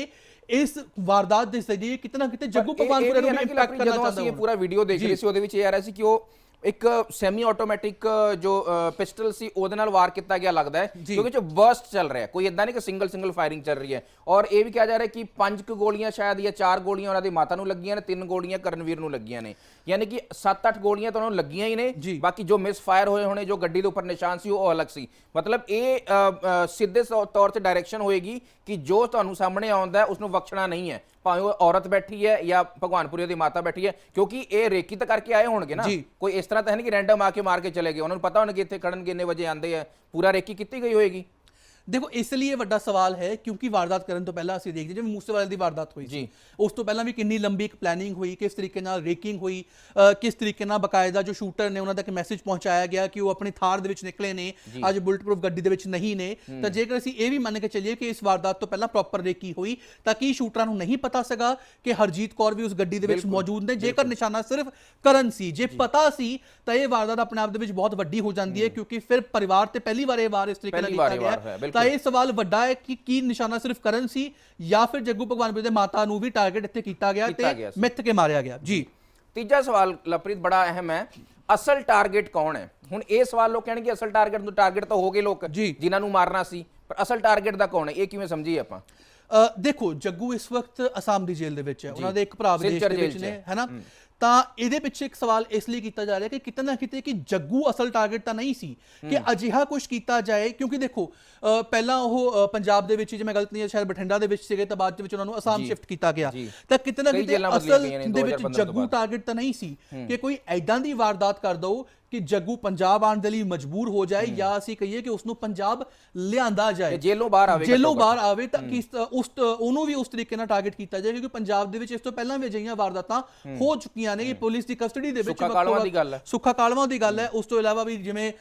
ਇਸ ਵਾਰਦਾਤ ਦੇ ਜ਼ਰੀਏ ਕਿਤਨਾ ਕਿਤੇ ਜੱਗੂ ਭਗਵਾਨਪੁਰੇ ਨੂੰ ਇੰਪੈਕਟ ਕਰਨਾ ਜਦੋਂ ਚਾਹੁੰਦਾ ਅਸੀਂ ਇਹ ਹੋਣਾ। ਪੂਰਾ ਵੀਡੀਓ ਦੇਖ ਰਹੇ ਸੀ ਉਹਦੇ ਵਿੱਚ ਇਹ ਆ ਰਿਹਾ ਸੀ ਕਿ ਉਹ ਇੱਕ ਸੈਮੀ ਆਟੋਮੈਟਿਕ ਜੋ ਪਿਸਟਲ ਸੀ ਉਹਦੇ ਨਾਲ ਵਾਰ ਕੀਤਾ ਗਿਆ ਲੱਗਦਾ ਹੈ ਕਿਉਂਕਿ ਜੋ ਬਰਸਟ ਚੱਲ ਰਿਹਾ ਕੋਈ ਇਦਾਂ ਨਹੀਂ ਕਿ ਸਿੰਗਲ ਸਿੰਗਲ ਫਾਇਰਿੰਗ ਚੱਲ ਰਹੀ ਹੈ। ਔਰ ਇਹ ਵੀ ਕਿਹਾ ਜਾ ਰਿਹਾ ਕਿ ਪੰਜ ਕੁ ਗੋਲੀਆਂ ਸ਼ਾਇਦ ਜਾਂ ਚਾਰ ਗੋਲੀਆਂ ਉਹਨਾਂ ਦੀ ਮਾਤਾ ਨੂੰ ਲੱਗੀਆਂ ਨੇ ਤਿੰਨ ਗੋਲੀਆਂ ਕਰਨਵੀਰ ਨੂੰ ਲੱਗੀਆਂ ਨੇ। ਯਾਨੀ ਕਿ 7-8 ਗੋਲੀਆਂ ਤਾਂ ਉਹਨਾਂ ਨੂੰ ਲੱਗੀਆਂ ਹੀ ਨੇ। ਬਾਕੀ ਜੋ ਮਿਸ ਫਾਇਰ ਹੋਏ ਹੋਣੇ ਜੋ ਗੱਡੀ ਦੇ ਉੱਪਰ ਨਿਸ਼ਾਨ ਸੀ ਉਹ ਅਲੱਗ ਸੀ। ਮਤਲਬ ਇਹ ਸਿੱਧੇ ਤੌਰ ਤੇ ਡਾਇਰੈਕਸ਼ਨ ਹੋਏਗੀ ਕਿ ਜੋ ਤੁਹਾਨੂੰ ਸਾਹਮਣੇ ਆਉਂਦਾ ਉਸ ਨੂੰ ਬਖਸ਼ਣਾ ਨਹੀਂ ਹੈ। ਭਾਵੇਂ ਉਹ ਔਰਤ ਬੈਠੀ ਹੈ ਜਾਂ ਭਗਵਾਨਪੁਰੀ ਦੀ ਮਾਤਾ ਬੈਠੀ ਹੈ ਕਿਉਂਕਿ ਇਹ ਰੇਕੀ ਤਾਂ ਕਰਕੇ ਆਏ ਹੋਣਗੇ ਨਾ। ਕੋਈ ਇਸ ਤਰ੍ਹਾਂ ਤਾਂ ਹੈ ਨਹੀਂ ਕਿ ਰੈਂਡਮ ਆ ਕੇ ਮਾਰ ਕੇ ਚਲੇ ਗਏ। ਉਹਨਾਂ ਨੂੰ ਪਤਾ ਹੋਣਾ ਕਿ ਇੱਥੇ ਖੜਨਗੇ ਇੰਨੇ ਵਜੇ ਆਂਦੇ ਆ। ਪੂਰਾ ਰੇਕੀ ਕੀਤੀ ਗਈ ਹੋਏਗੀ। ਦੇਖੋ ਇਸ ਲਈ ਇਹ ਵੱਡਾ ਸਵਾਲ ਹੈ ਕਿਉਂਕਿ ਵਾਰਦਾਤ ਕਰਨ ਤੋਂ ਪਹਿਲਾਂ ਅਸੀਂ ਦੇਖਦੇ ਜਿਵੇਂ ਮੂਸੇਵਾਲੇ ਦੀ ਵਾਰਦਾਤ ਹੋਈ ਸੀ। ਉਸ ਤੋਂ ਪਹਿਲਾਂ ਵੀ ਕਿੰਨੀ ਲੰਬੀ ਇੱਕ ਪਲੈਨਿੰਗ ਹੋਈ ਕਿਸ ਤਰੀਕੇ ਨਾਲ ਰੇਕਿੰਗ ਹੋਈ ਕਿਸ ਤਰੀਕੇ ਨਾਲ ਬਕਾਇਦਾ ਜੋ ਸ਼ੂਟਰ ਨੇ ਉਹਨਾਂ ਤੱਕ ਮੈਸੇਜ ਪਹੁੰਚਾਇਆ ਗਿਆ ਕਿ ਉਹ ਆਪਣੀ ਥਾਰ ਦੇ ਵਿੱਚ ਨਿਕਲੇ ਨੇ ਅੱਜ ਬੁਲਟ ਪ੍ਰੂਫ ਗੱਡੀ ਦੇ ਵਿੱਚ ਨਹੀਂ ਨੇ। ਤਾਂ ਜੇਕਰ ਅਸੀਂ ਇਹ ਵੀ ਮੰਨ ਕੇ ਚੱਲੀਏ ਕਿ ਇਸ ਵਾਰਦਾਤ ਤੋਂ ਪਹਿਲਾਂ ਪ੍ਰੋਪਰ ਰੇਕੀ ਹੋਈ ਤਾਂ ਕੀ ਸ਼ੂਟਰਾਂ ਨੂੰ ਨਹੀਂ ਪਤਾ ਸੀਗਾ ਕਿ ਹਰਜੀਤ ਕੌਰ ਵੀ ਉਸ ਗੱਡੀ ਦੇ ਵਿੱਚ ਮੌਜੂਦ ਨੇ? ਜੇਕਰ ਨਿਸ਼ਾਨਾ ਸਿਰਫ ਕਰਨ ਸੀ ਜੇ ਪਤਾ ਸੀ ਤਾਂ ਇਹ ਵਾਰਦਾਤ ਆਪਣੇ ਆਪ ਦੇ ਵਿੱਚ ਬਹੁਤ ਵੱਡੀ ਹੋ ਜਾਂਦੀ ਹੈ ਕਿਉਂਕਿ ਫਿਰ ਪਰਿਵਾਰ ਤੇ ਪਹਿਲੀ ਵਾਰ ਇਹ ਵਾਰ ਇਸ ਤਰੀਕੇ ਨਾਲ ਕੀਤਾ ਗਿਆ। ਤਾਂ ਇਹ ਸਵਾਲ ਵੱਡਾ ਹੈ ਕਿ ਕੀ ਨਿਸ਼ਾਨਾ ਸਿਰਫ ਕਰਨ ਸੀ ਜਾਂ ਫਿਰ ਜੱਗੂ ਭਗਵਾਨਪੁਰ ਦੇ ਮਾਤਾ ਨੂੰ ਵੀ ਟਾਰਗੇਟ ਇੱਥੇ ਕੀਤਾ ਗਿਆ ਤੇ। ਮਿੱਥ ਕੇ ਮਾਰਿਆ ਗਿਆ। ਜੀ। ਤੀਜਾ ਸਵਾਲ ਲਪ੍ਰੀਤ ਬੜਾ ਅਹਿਮ ਹੈ। ਅਸਲ ਟਾਰਗੇਟ ਕੌਣ ਹੈ? ਹੁਣ ਇਹ ਸਵਾਲ ਲੋਕ ਕਹਿਣਗੇ ਅਸਲ ਟਾਰਗੇਟ ਨੂੰ ਟਾਰਗੇਟ ਤਾਂ ਹੋ ਗਏ ਲੋਕ। ਜਿਨ੍ਹਾਂ ਨੂੰ ਮਾਰਨਾ ਸੀ ਪਰ ਅਸਲ ਟਾਰਗੇਟ ਦਾ ਕੌਣ ਹੈ? ਇਹ ਕਿਵੇਂ ਸਮਝੀਏ ਆਪਾਂ? ਦੇਖੋ ਜੱਗੂ ਇਸ ਵਕਤ ਅਸਾਮ ਦੀ ਜੇਲ੍ਹ ਦੇ ਵਿੱਚ ਹੈ। ਉਹਨਾਂ ਦੇ ਇੱਕ ਭਰਾ ਵਿਦੇਸ਼ ਦੇ ਵਿੱਚ ਨੇ। ਹੈਨਾ ਤਾਂ ਇਹਦੇ ਪਿੱਛੇ ਇੱਕ ਸਵਾਲ ਇਸ ਲਈ ਕੀਤਾ ਜਾ ਰਿਹਾ ਕਿ ਕਿਤੇ ਨਾ ਕਿਤੇ ਕਿ ਜੱਗੂ ਅਸਲ ਟਾਰਗੇਟ ਤਾਂ ਨਹੀਂ ਸੀ ਕਿ ਅਜਿਹਾ ਕੁਝ ਕੀਤਾ ਜਾਏ ਕਿਉਂਕਿ ਦੇਖੋ ਪਹਿਲਾਂ ਉਹ ਪੰਜਾਬ ਦੇ ਵਿੱਚ ਜੇ ਮੈਂ ਗਲਤ ਨਹੀਂ ਹੈ ਸ਼ਾਇਦ ਬਠਿੰਡਾ ਦੇ ਵਿੱਚ ਸੀਗੇ ਤਾਂ ਬਾਅਦ ਦੇ ਵਿੱਚ ਉਹਨਾਂ ਨੂੰ ਅਸਾਮ। ਸ਼ਿਫਟ ਕੀਤਾ ਗਿਆ। ਤਾਂ ਕਿਤੇ ਨਾ ਕਿਤੇ ਅਸਲ ਦੇ ਵਿੱਚ 2015 ਤੋਂ ਜੱਗੂ। ਟਾਰਗੇਟ ਤਾਂ ਨਹੀਂ ਸੀ ਕਿ ਕੋਈ ਐਦਾਂ ਦੀ ਵਾਰਦਾਤ ਕਰ ਦਓ ਕਿ ਜੱਗੂ ਪੰਜਾਬ ਆਉਣ ਦੇ ਲਈ ਮਜਬੂਰ ਹੋ ਜਾਏ ਜਾਂ ਅਸੀਂ ਕਹੀਏ ਕਿ ਉਸ ਨੂੰ ਪੰਜਾਬ ਲਿਆਂਦਾ ਜਾਏ। ਜੇਲੋਂ ਬਾਹਰ ਆਵੇ ਜੇਲੋਂ ਬਾਹਰ ਆਵੇ ਤਾਂ ਤ- ਉਸ ਉਹਨੂੰ ਵੀ ਉਸ ਤਰੀਕੇ ਨਾਲ ਟਾਰਗੇਟ ਕੀਤਾ ਜਾਏ ਕਿਉਂਕਿ ਪੰਜਾਬ ਦੇ ਵਿੱਚ ਇਸ ਤੋਂ ਪਹਿਲਾਂ ਵੀ ਅਜਿਹੀਆਂ ਵਾਰਦਾਤਾਂ ਹੋ। ਚੁੱਕੀਆਂ ਨੇ ਕਿ ਪੁਲਿਸ ਦੀ ਕਸਟਡੀ ਦੇ ਵਿੱਚ ਸੁੱਖਾ ਕਾਲਵਾਂ ਦੀ ਗੱਲ ਹੈ। ਸੁੱਖਾ ਕਾਲਵਾਂ ਦੀ ਗੱਲ ਹੈ। ਉਸ ਤੋਂ ਇਲਾਵਾ ਵੀ ਜਿਵੇਂ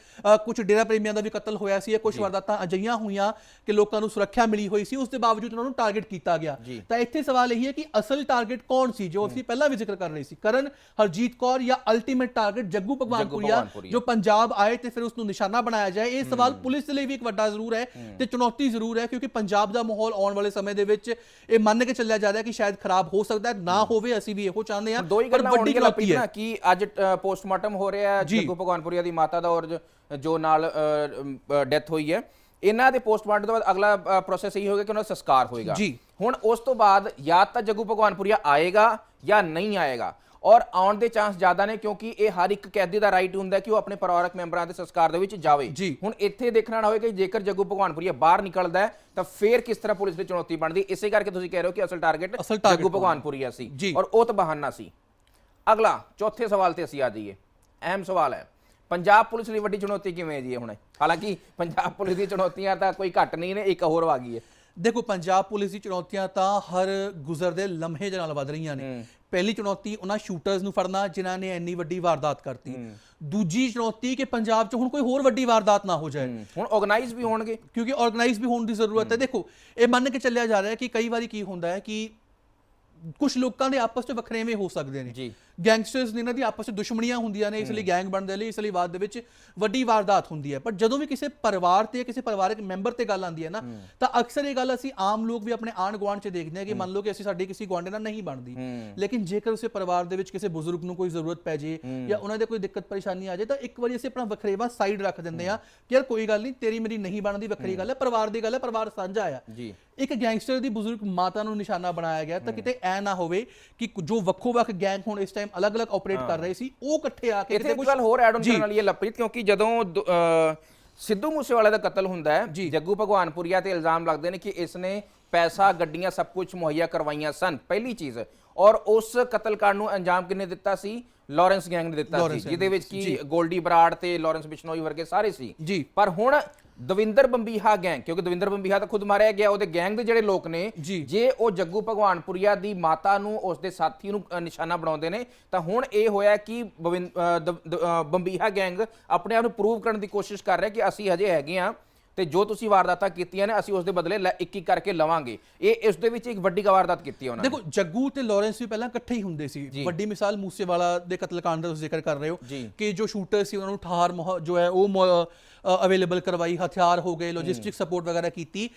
ਕੁਝ ਡੇਰਾ ਪ੍ਰੇਮੀਆਂ ਦਾ ਵੀ ਕਤਲ ਹੋਇਆ ਸੀ ਕੁਝ ਵਾਰਦਾਤਾਂ ਅਜਿਹੀਆਂ ਹੋਈਆਂ ਕਿ ਲੋਕਾਂ ਨੂੰ ਸੁਰੱਖਿਆ ਮਿਲੀ ਹੋਈ ਸੀ ਉਸ ਦੇ ਬਾਵਜੂਦ ਉਹਨਾਂ ਨੂੰ ਟਾਰਗੇਟ ਕੀਤਾ ਗਿਆ। ਤਾਂ ਇੱਥੇ ਸਵਾਲ ਇਹ ਹੈ ਕਿ ਅਸਲ ਟਾਰਗੇਟ ਕੌਣ ਸੀ ਜੋ ਅਸੀਂ ਪਹਿਲਾਂ ਵੀ ਜ਼ਿਕਰ ਕਰ ਰਹੇ ਸੀ? ਕਰਨ ਹਰਜੀਤ ਕੌਰ ਜਾਂ ਅਲਟੀਮੇਟ ਟਾਰਗੇਟ ਜੱਗੂ ਭਗਵਾਨਪੁਰੀਆ। ਜੋ ਪੰਜਾਬ ਆਏ ਤੇ ਫਿਰ ਉਸ ਨੂੰ ਨਿਸ਼ਾਨਾ ਬਣਾਇਆ ਜਾਏ ਇਹ ਸਵਾਲ ਪੁਲਿਸ ਦੇ ਲਈ ਵੀ ਇੱਕ ਵੱਡਾ ਜ਼ਰੂਰ ਹੈ ਤੇ ਚੁਣੌਤੀ ਜ਼ਰੂਰ ਹੈ ਕਿਉਂਕਿ ਪੰਜਾਬ ਦਾ ਮਾਹੌਲ ਆਉਣ ਵਾਲੇ ਸਮੇਂ ਦੇ ਵਿੱਚ ਇਹ ਮੰਨ ਕੇ ਚੱਲਿਆ ਜਾ ਰਿਹਾ ਕਿ ਸ਼ਾਇਦ ਖਰਾਬ ਹੋ ਸਕਦਾ ਹੈ ਨਾ ਹੋਵੇ ਅਸੀਂ ਵੀ ਇਹੋ ਚਾਹੁੰਦੇ ਹਾਂ। ਪਰ ਵੱਡੀ ਚੁਣੌਤੀ ਹੈ। ਕਿ ਅੱਜ ਪੋਸਟਮਾਰਟਮ ਹੋ ਰਿਹਾ ਹੈ। ਜੱਗੂ ਭਗਵਾਨਪੁਰੀਆ ਦੀ ਮਾਤਾ ਦਾ ਔਰ ਜੋ- ਜੋ ਨਾਲ ਡੈਥ ਹੋਈ ਹੈ। ਇਹਨਾਂ ਦੇ ਪੋਸਟਮਾਰਟਮ ਤੋਂ ਬਾਅਦ ਅਗਲਾ ਪ੍ਰੋਸੈਸ ਇਹ ਹੋਏਗਾ ਕਿ ਉਹਨਾਂ ਦਾ ਸੰਸਕਾਰ ਹੋਏਗਾ। ਜੀ। ਹੁਣ ਉਸ ਤੋਂ ਬਾਅਦ ਜਾਂ ਤਾਂ ਜੱਗੂ ਭਗਵਾਨਪੁਰੀਆ ਆਏਗਾ ਜਾਂ ਨਹੀਂ ਆਏਗਾ। ਔਰ ਆਉਣ ਦੇ ਚਾਂਸ ਜ਼ਿਆਦਾ ਨੇ ਕਿਉਂਕਿ ਇਹ ਹਰ ਇੱਕ ਕੈਦੀ ਦਾ ਰਾਈਟ ਹੁੰਦਾ ਕਿ ਉਹ ਆਪਣੇ ਪਰਿਵਾਰਕ ਮੈਂਬਰਾਂ ਦੇ ਸੰਸਕਾਰ ਦੇ ਵਿੱਚ ਜਾਵੇ। ਹੁਣ ਇੱਥੇ ਦੇਖਣਾ ਨਾ ਹੋਵੇਗਾ ਕਿ ਜੇਕਰ ਜੱਗੂ ਭਗਵਾਨਪੁਰੀਆ ਬਾਹਰ ਨਿਕਲਦਾ ਤਾਂ ਫੇਰ ਕਿਸ ਤਰ੍ਹਾਂ ਪੁਲਿਸ ਦੀ ਚੁਣੌਤੀ ਬਣਦੀ? ਇਸੇ ਕਰਕੇ ਤੁਸੀਂ ਕਹਿ ਰਹੇ ਹੋ ਕਿ ਅਸਲ ਟਾਰਗੇਟ ਜੱਗੂ? ਭਗਵਾਨਪੁਰੀਆ ਸੀ। ਔਰ ਉਹ ਤਾਂ ਬਹਾਨਾ ਸੀ। ਅਗਲਾ ਚੌਥੇ ਸਵਾਲ ਤੇ ਅਸੀਂ ਆ ਜਾਈਏ। ਅਹਿਮ ਸਵਾਲ ਹੈ ਪੰਜਾਬ ਪੁਲਿਸ ਲਈ ਵੱਡੀ ਚੁਣੌਤੀ ਕਿਵੇਂ ਹੈ ਜੀ ਹੁਣ? ਹਾਲਾਂਕਿ ਪੰਜਾਬ ਪੁਲਿਸ ਦੀ ਚੁਣੌਤੀਆਂ ਤਾਂ ਕੋਈ ਘੱਟ ਨਹੀਂ ਨੇ ਇੱਕ ਹੋਰ ਆ ਗਈ ਹੈ। ਦੇਖੋ ਪੰਜਾਬ ਪੁਲਿਸ ਦੀ ਚੁਣੌਤੀਆਂ ਤਾਂ ਹਰ ਗੁਜ਼ਰਦੇ ਲਮਹੇ ਦੇ ਨਾਲ ਵਧ ਰਹੀਆਂ ਨੇ। ਪਹਿਲੀ ਚੁਣੌਤੀ ਉਹਨਾਂ ਸ਼ੂਟਰਸ ਨੂੰ ਫੜਨਾ ਜਿਨ੍ਹਾਂ ਨੇ ਇੰਨੀ ਵੱਡੀ ਵਾਰਦਾਤ ਕਰਤੀ। ਦੂਜੀ ਚੁਣੌਤੀ ਕਿ ਪੰਜਾਬ 'ਚ ਹੁਣ ਕੋਈ ਹੋਰ ਵੱਡੀ ਵਾਰਦਾਤ ਨਾ ਹੋ ਜਾਏ। ਹੁਣ ਆਰਗੇਨਾਈਜ਼ ਵੀ ਹੋਣਗੇ। ਕਿਉਂਕਿ ਆਰਗੇਨਾਈਜ਼ ਵੀ ਹੋਣ ਦੀ ਜ਼ਰੂਰਤ ਹੈ। ਦੇਖੋ ਇਹ ਮੰਨ ਕੇ ਚੱਲਿਆ ਜਾ ਰਿਹਾ ਹੈ ਕਿ ਕਈ ਵਾਰੀ ਕੀ ਹੁੰਦਾ ਹੈ ਕਿ ਕੁਝ ਲੋਕਾਂ ਦੇ ਆਪਸ ਵਿੱਚ ਵੱਖਰੇਵੇਂ ਹੋ ਸਕਦੇ ਨੇ। ਜੀ। ਗੈਂਗਸਟਰਸ ਨੇ ਇਹਨਾਂ ਦੀ ਆਪਸ ਵਿੱਚ ਦੁਸ਼ਮਣੀਆਂ ਹੁੰਦੀਆਂ ਨੇ ਇਸ ਲਈ ਗੈਂਗ ਬਣਦੇ ਲਈ ਇਸ ਲਈ ਬਾਅਦ ਦੇ ਵਿੱਚ ਵੱਡੀ ਵਾਰਦਾਤ ਹੁੰਦੀ ਹੈ। ਪਰ ਜਦੋਂ ਵੀ ਕਿਸੇ ਪਰਿਵਾਰ ਤੇ ਕਿਸੇ ਪਰਿਵਾਰਕ ਮੈਂਬਰ ਤੇ ਗੱਲ ਆਉਂਦੀ ਹੈ ਨਾ ਤਾਂ ਅਕਸਰ ਇਹ ਗੱਲ ਅਸੀਂ ਆਮ ਲੋਕ ਵੀ ਆਪਣੇ ਆਂਢ ਗੁਆਂਢ 'ਚ ਦੇਖਦੇ ਹਾਂ ਕਿ ਮੰਨ ਲਓ ਕਿ ਅਸੀਂ ਸਾਡੀ ਕਿਸੇ ਗੁਆਂਢੀ ਨਾਲ ਨਹੀਂ ਬਣਦੀ। ਲੇਕਿਨ ਜੇਕਰ ਉਸੇ ਪਰਿਵਾਰ ਦੇ ਵਿੱਚ ਕਿਸੇ ਬਜ਼ੁਰਗ ਨੂੰ ਕੋਈ ਜ਼ਰੂਰਤ ਪੈ ਜੇ ਜਾਂ ਉਹਨਾਂ ਦੇ ਕੋਈ ਦਿੱਕਤ ਪਰੇਸ਼ਾਨੀ ਆ ਜਾਏ ਤਾਂ ਇੱਕ ਵਾਰੀ ਅਸੀਂ ਆਪਣਾ ਵੱਖਰੇਵਾ ਸਾਈਡ ਰੱਖ ਦਿੰਦੇ ਆ ਕਿ ਯਾਰ ਕੋਈ ਗੱਲ ਨਹੀਂ ਤੇਰੀ ਮੇਰੀ ਨਹੀਂ ਬਣਦੀ ਵੱਖਰੀ ਗੱਲ ਹੈ ਪਰਿਵਾਰ ਦੀ ਗੱਲ ਹੈ ਪਰਿਵਾਰ ਸਾਂਝਾ ਆ। ਜੀ। ਇੱਕ ਗੈਂਗਸਟਰ ਦੀ ਬਜ਼ੁਰਗ ਮਾਤਾ ਨੂੰ ਨਿਸ਼ਾਨਾ ਬਣਾਇਆ ਗਿਆ ਤਾਂ ਕਿਤੇ ਐ ਨਾ ਹੋਵੇ ਕਿ ਜੋ ਵੱਖੋ ਵੱਖ ਗੈਂਗ ਹੁਣ ਇਸ ਟਾਈਮ ਅਲੱਗ-ਅਲੱਗ ਆਪਰੇਟ ਕਰ ਰਹੇ ਸੀ ਉਹ ਇਕੱਠੇ ਆ ਕੇ ਇੱਥੇ ਗੱਲ ਹੋਰ ਐਡ ਆਨ ਕਰਨ ਵਾਲੀ ਹੈ ਲਪ੍ਰੀਤ ਕਿਉਂਕਿ ਜਦੋਂ ਸਿੱਧੂ ਮੂਸੇਵਾਲੇ ਦਾ ਕਤਲ ਹੁੰਦਾ ਹੈ ਜੱਗੂ ਭਗਵਾਨਪੁਰੀਆ ਤੇ ਇਲਜ਼ਾਮ ਲੱਗਦੇ ਨੇ ਕਿ ਇਸ ਨੇ ਪੈਸਾ ਗੱਡੀਆਂ ਸਭ ਕੁਝ ਮੁਹੱਈਆ ਕਰਵਾਈਆਂ ਸਨ ਪਹਿਲੀ ਚੀਜ਼। ਔਰ ਉਸ ਕਤਲकांड ਨੂੰ ਅੰਜਾਮ ਕਿੰਨੇ ਦਿੱਤਾ ਸੀ? ਲਾਰੈਂਸ ਗੈਂਗ ਨੇ ਦਿੱਤਾ ਸੀ ਜਿਹਦੇ ਵਿੱਚ ਕੀ ਗੋਲਡੀ ਬਰਾੜ ਤੇ ਲਾਰੈਂਸ ਬਿਸ਼ਨੋਈ ਵਰਗੇ ਸਾਰੇ ਸੀ। ਜੀ। ਪਰ ਹੁਣ ਦਵਿੰਦਰ ਬੰਬੀਹਾ ਗੈਂਗ ਕਿਉਂਕਿ ਦਵਿੰਦਰ ਬੰਬੀਹਾ ਤਾਂ ਖੁਦ ਮਾਰਿਆ ਗਿਆ ਉਹਦੇ ਗੈਂਗ ਦੇ ਜਿਹੜੇ ਲੋਕ ਨੇ ਜੀ। ਉਹ ਜੱਗੂ ਭਗਵਾਨਪੁਰੀਆ ਦੀ ਮਾਤਾ ਨੂੰ ਉਸ ਦੇ ਸਾਥੀ ਨੂੰ ਨਿਸ਼ਾਨਾ ਬਣਾਉਂਦੇ ਨੇ ਤਾਂ ਹੁਣ ਇਹ ਹੋਇਆ ਕਿ ਬੰਬੀਹਾ ਗੈਂਗ ਆਪਣੇ ਆਪ ਨੂੰ ਪ੍ਰੂਵ ਕਰਨ ਦੀ ਕੋਸ਼ਿਸ਼ ਕਰ ਰਿਹਾ ਕਿ ਅਸੀਂ ਹਜੇ ਹੈਗੇ ਆ ਤੇ ਜੋ ਤੁਸੀਂ ਵਾਰਦਾਤਾਂ ਕੀਤੀਆਂ ਨੇ ਅਸੀਂ ਉਸ ਦੇ ਬਦਲੇ ਇੱਕ ਇੱਕ ਕਰਕੇ ਲਵਾਂਗੇ। ਇਹ ਇਸ ਦੇ ਵਿੱਚ ਇੱਕ ਵੱਡੀ ਵਾਰਦਾਤ ਕੀਤੀ ਉਹਨਾਂ ਨੇ। ਦੇਖੋ ਜੱਗੂ ਤੇ ਲਾਰੈਂਸ ਵੀ ਪਹਿਲਾਂ ਇਕੱਠੇ ਹੀ ਹੁੰਦੇ ਸੀ। ਵੱਡੀ ਮਿਸਾਲ ਮੂਸੇਵਾਲਾ ਦੇ ਕਤਲकांड ਦਾ ਤੁਸੀਂ ਜ਼ਿਕਰ ਕਰ ਰਹੇ ਹੋ। ਕਿ ਜੋ ਸ਼ੂਟਰ ਸੀ ਉਹਨਾਂ ਨੂੰ ਠਾਰ ਜੋ ਹੈ ਉਹ ਅਵੇਲੇਬਲ ਕਰਵਾਈ ਹਥਿਆਰ ਹੋ ਗਏ ਲੌਜਿਸਟਿਕ ਸਪੋਰਟ ਵਗੈਰਾ ਕੀਤੀ।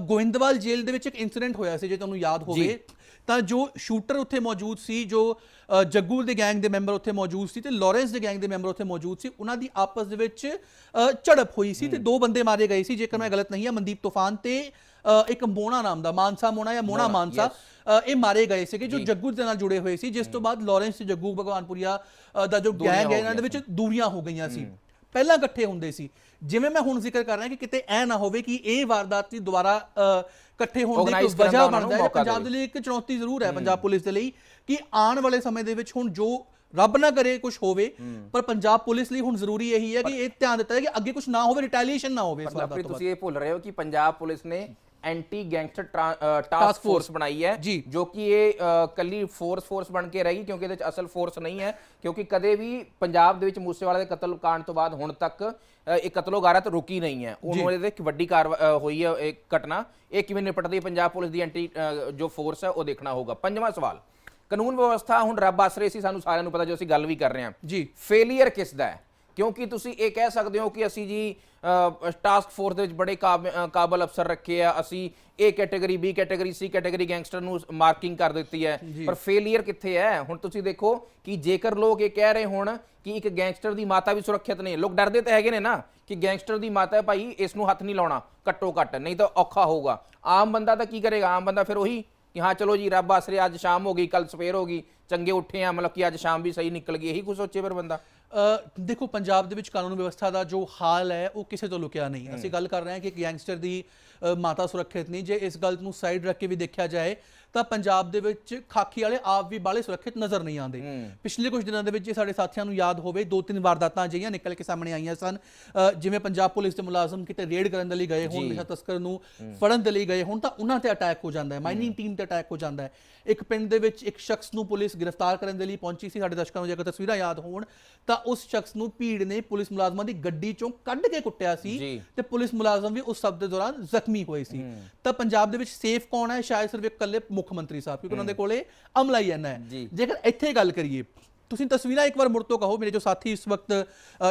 ਗੋਇੰਦਵਾਲ ਜੇਲ੍ਹ ਦੇ ਵਿੱਚ ਇੱਕ ਇਨਸੀਡੈਂਟ ਹੋਇਆ ਸੀ ਜੇ ਤੁਹਾਨੂੰ ਯਾਦ ਹੋਵੇ। ਤਾਂ ਜੋ ਸ਼ੂਟਰ ਉੱਥੇ ਮੌਜੂਦ ਸੀ ਜੋ ਜੱਗੂ ਦੇ ਗੈਂਗ ਦੇ ਮੈਂਬਰ ਉੱਥੇ ਮੌਜੂਦ ਸੀ ਤੇ ਲਾਰੈਂਸ ਦੇ ਗੈਂਗ ਦੇ ਮੈਂਬਰ ਉੱਥੇ ਮੌਜੂਦ ਸੀ ਉਹਨਾਂ ਦੀ ਆਪਸ ਦੇ ਵਿੱਚ ਝੜਪ ਹੋਈ ਸੀ ਤੇ ਦੋ ਬੰਦੇ ਮਾਰੇ ਗਏ ਸੀ ਜੇਕਰ ਮੈਂ ਗਲਤ ਨਹੀਂ ਹਾਂ ਮਨਦੀਪ ਤੂਫਾਨ ਤੇ ਇੱਕ ਮੋਣਾ ਨਾਮ ਦਾ ਮਾਨਸਾ ਮੋਣਾ ਜਾਂ ਮੋਣਾ ਮਾਨਸਾ ਇਹ ਮਾਰੇ ਗਏ ਸੀਗੇ ਜੋ ਜੱਗੂ ਦੇ ਨਾਲ ਜੁੜੇ ਹੋਏ ਸੀ ਜਿਸ ਤੋਂ ਬਾਅਦ ਲਾਰੈਂਸ ਤੇ ਜੱਗੂ ਭਗਵਾਨਪੁਰੀਆ ਦਾ ਜੋ ਗੈਂਗ ਹੈ ਇਹਨਾਂ ਦੇ ਵਿੱਚ ਦੂਰੀਆਂ ਹੋ ਗਈਆਂ ਸੀ। ਪਹਿਲਾਂ ਇਕੱਠੇ ਹੁੰਦੇ ਸੀ। ਜਿਵੇਂ ਮੈਂ ਹੁਣ ਜ਼ਿਕਰ ਕਰ ਰਿਹਾ ਕਿ ਕਿਤੇ ਐ ਨਾ ਹੋਵੇ ਕਿ ਇਹ ਵਾਰਦਾਤ ਦੀ ਦੁਬਾਰਾ ਇਕੱਠੇ ਹੋਣ ਦੀ ਕੋਈ ਦਾ ਵਜ੍ਹਾ ਹੈ। ਮੌਕਾ ਪੰਜਾਬ ਦੇ ਲਈ ਇੱਕ ਚੁਣੌਤੀ ਜ਼ਰੂਰ ਹੈ ਪੰਜਾਬ ਪੁਲਿਸ ਦੇ ਲਈ ਕਿ ਆਉਣ ਵਾਲੇ ਸਮੇਂ ਦੇ ਵਿੱਚ ਹੁਣ ਜੋ ਰੱਬ ਨਾ ਕਰੇ ਕੁਝ ਹੋਵੇ ਪਰ ਪੰਜਾਬ ਪੁਲਿਸ ਲਈ ਹੁਣ ਜ਼ਰੂਰੀ ਇਹੀ ਹੈ ਕਿ ਇਹ ਧਿਆਨ ਦਿੱਤਾ ਹੈ ਕਿ ਅੱਗੇ ਕੁਝ ਨਾ ਹੋਵੇ ਰਿਟੈਲੀਏਸ਼ਨ ਨਾ ਹੋਵੇ ਇਸ ਵਾਰ ਲਵਪ੍ਰੀਤ ਤੁਸੀਂ ਇਹ ਭੁੱਲ ਰਹੇ ਹੋ ਕਿ ਪੰਜਾਬ ਪੁਲਿਸ ਨੇ ਐਂਟੀ ਗੈਂਗਸਟਰ ਟਾਸਕ ਫੋਰਸ ਬਣਾਈ ਹੈ ਜੀ। ਕਿ ਇਹ ਕੱਲੀ ਫੋਰਸ ਫੋਰਸ ਬਣ ਕੇ ਰਹੇਗੀ ਕਿਉਂਕਿ ਇਹਦੇ ਵਿੱਚ ਅਸਲ ਫੋਰਸ ਨਹੀਂ ਹੈ ਕਿਉਂਕਿ ਕਦੇ ਵੀ ਪੰਜਾਬ ਦੇ ਵਿੱਚ ਮੂਸੇਵਾਲੇ ਦੇ ਕਤਲ ਕਾਂਡ ਤੋਂ ਬਾਅਦ ਹੁਣ ਤੱਕ ਇਹ ਕਤਲੋਗਾਰਤ ਰੁਕੀ ਨਹੀਂ ਹੈ। ਉਹਨੂੰ ਇਹਦੇ ਇੱਕ ਵੱਡੀ ਕਾਰਵਾਈ ਹੋਈ ਹੈ ਇਹ ਘਟਨਾ। ਇਹ ਕਿਵੇਂ ਨਿਪਟਦੀ ਹੈ? ਪੰਜਾਬ ਪੁਲਿਸ ਦੀ ਐਂਟੀ ਜੋ ਫੋਰਸ ਹੈ ਉਹ ਦੇਖਣਾ ਹੋਊਗਾ। ਪੰਜਵਾਂ ਸਵਾਲ ਕਾਨੂੰਨ ਵਿਵਸਥਾ ਹੁਣ ਰੱਬ ਆਸਰੇ ਸੀ ਸਾਨੂੰ ਸਾਰਿਆਂ ਨੂੰ ਪਤਾ ਜੋ ਅਸੀਂ ਗੱਲ ਵੀ ਕਰ ਰਹੇ ਹਾਂ। ਜੀ। ਫੇਲਿਅਰ ਕਿਸ ਦਾ ਹੈ? ਕਿਉਂਕਿ ਤੁਸੀਂ ਇਹ ਕਹਿ ਸਕਦੇ ਹੋ ਕਿ ਅਸੀਂ ਜੀ ਟਾਸਕ ਫੋਰਸ ਦੇ ਵਿੱਚ ਬੜੇ ਕਾਬਲ ਅਫਸਰ ਰੱਖੇ ਆ। ਅਸੀਂ A category B category C category gangster ਨੂੰ ਮਾਰਕਿੰਗ ਕਰ ਦਿੱਤੀ ਹੈ। ਪਰ ਫੇਲਿਅਰ ਕਿੱਥੇ ਹੈ? ਹੁਣ ਤੁਸੀਂ ਦੇਖੋ ਕਿ ਜੇਕਰ ਲੋਕ ਇਹ ਕਹਿ ਰਹੇ ਹੋਣ ਕਿ ਇੱਕ ਗੈਂਗਸਟਰ ਦੀ ਮਾਤਾ ਵੀ ਸੁਰੱਖਿਅਤ ਨਹੀਂ ਲੋਕ ਡਰਦੇ ਤਾਂ ਹੈਗੇ ਨੇ ਨਾ ਕਿ ਗੈਂਗਸਟਰ ਦੀ ਮਾਤਾ ਹੈ ਭਾਈ ਇਸ ਨੂੰ ਹੱਥ ਨਹੀਂ ਲਾਉਣਾ ਘੱਟੋ ਘੱਟ ਨਹੀਂ ਤਾਂ ਔਖਾ ਹੋਊਗਾ। ਆਮ ਬੰਦਾ ਤਾਂ ਕੀ ਕਰੇਗਾ? ਆਮ ਬੰਦਾ ਫਿਰ ਉਹੀ ਕਿ ਹਾਂ ਚਲੋ ਜੀ ਰੱਬ ਆਸਰੇ ਅੱਜ ਸ਼ਾਮ ਹੋ ਗਈ ਕੱਲ ਸਵੇਰ ਹੋ ਗਈ ਚੰਗੇ ਉੱਠੇ ਆ ਮਤਲਬ ਕਿ ਅੱਜ ਸ਼ਾਮ ਵੀ ਸਹੀ ਨਿਕਲ ਗਈ ਇਹੀ ਕੁਝ ਸੋਚੇ ਫਿਰ ਬੰਦਾ? ਅ, ਦੇਖੋ ਪੰਜਾਬ ਦੇ ਵਿੱਚ ਕਾਨੂੰਨ ਵਿਵਸਥਾ ਦਾ ਜੋ ਹਾਲ ਹੈ ਉਹ ਕਿਸੇ ਤੋਂ ਲੁਕਿਆ ਨਹੀਂ। ਅਸੀਂ ਗੱਲ ਕਰ ਰਹੇ ਹਾਂ ਕਿ ਗੈਂਗਸਟਰ ਦੀ ਅ, ਮਾਤਾ ਸੁਰੱਖਿਅਤ ਨਹੀਂ ਜੇ ਇਸ ਗੱਲ ਨੂੰ ਸਾਈਡ ਰੱਖ ਕੇ ਵੀ ਦੇਖਿਆ ਜਾਏ ਤਾਂ ਪੰਜਾਬ ਦੇ ਵਿੱਚ ਖਾਕੀ ਵਾਲੇ ਆਪ ਵੀ ਬਾਲੇ ਸੁਰੱਖਿਅਤ ਨਜ਼ਰ ਨਹੀਂ ਆਉਂਦੇ। ਪਿਛਲੇ ਕੁਝ ਦਿਨਾਂ ਦੇ ਵਿੱਚ ਜੇ ਸਾਡੇ ਸਾਥੀਆਂ ਨੂੰ ਯਾਦ ਹੋਵੇ ਦੋ ਤਿੰਨ ਵਾਰਦਾਤਾਂ ਅਜਿਹੀਆਂ ਨਿਕਲ ਕੇ ਸਾਹਮਣੇ ਆਈਆਂ ਸਨ। ਜਿਵੇਂ ਪੰਜਾਬ ਪੁਲਿਸ ਦੇ ਮੁਲਾਜ਼ਮ ਕਿਤੇ ਰੇਡ ਕਰਨ ਦੇ ਲਈ ਗਏ ਹੋਣ ਨਸ਼ਾ ਤਸਕਰ ਨੂੰ ਫੜਨ ਦੇ ਲਈ ਗਏ ਹੋਣ ਤਾਂ ਉਹਨਾਂ ਤੇ ਅਟੈਕ ਹੋ ਜਾਂਦਾ ਹੈ। ਮਾਈਨਿੰਗ ਟੀਮ ਤੇ ਅਟੈਕ ਹੋ ਜਾਂਦਾ ਹੈ। ਇੱਕ ਪਿੰਡ ਦੇ ਵਿੱਚ ਇੱਕ ਸ਼ਖਸ ਨੂੰ ਪੁਲਿਸ ਗ੍ਰਿਫਤਾਰ ਕਰਨ ਦੇ ਲਈ ਪਹੁੰਚੀ ਸੀ। ਸਾਡੇ ਦਰਸ਼ਕਾਂ ਨੂੰ ਜੇਕਰ ਤਸਵੀਰਾਂ ਯਾਦ ਹੋਣ ਤਾਂ ਉਸ ਸ਼ਖਸ ਨੂੰ ਭੀੜ ਨੇ ਪੁਲਿਸ ਮੁਲਾਜ਼ਮਾਂ ਦੀ ਗੱਡੀ ਚੋਂ ਕੱਢ ਕੇ ਕੁੱਟਿਆ ਸੀ। ਤੇ ਪੁਲਿਸ ਮੁਲਾਜ਼ਮ ਵੀ ਉਸ ਸਭ ਦੇ ਦੌਰਾਨ ਜ਼ਖਮੀ ਹੋਏ ਸੀ। ਤਾਂ ਪੰਜਾਬ ਦੇ ਵਿੱਚ ਸੇਫ ਕੌਣ ਹੈ? ਸ਼ਾਇਦ ਸਿਰਫ ਇਕੱਲੇ ਮੁੱਖ ਮੰਤਰੀ ਸਾਹਿਬ ਕਿਉਂਕਿ ਉਹਨਾਂ ਦੇ ਕੋਲੇ ਅਮਲਾ ਹੀ ਇੰਨਾ ਹੈ। ਜੇਕਰ ਇੱਥੇ ਗੱਲ ਕਰੀਏ ਤੁਸੀਂ ਤਸਵੀਰਾਂ ਇੱਕ ਵਾਰ ਮੁੜ ਤੋਂ ਕਹੋ ਮੇਰੇ ਜੋ ਸਾਥੀ ਇਸ ਵਕਤ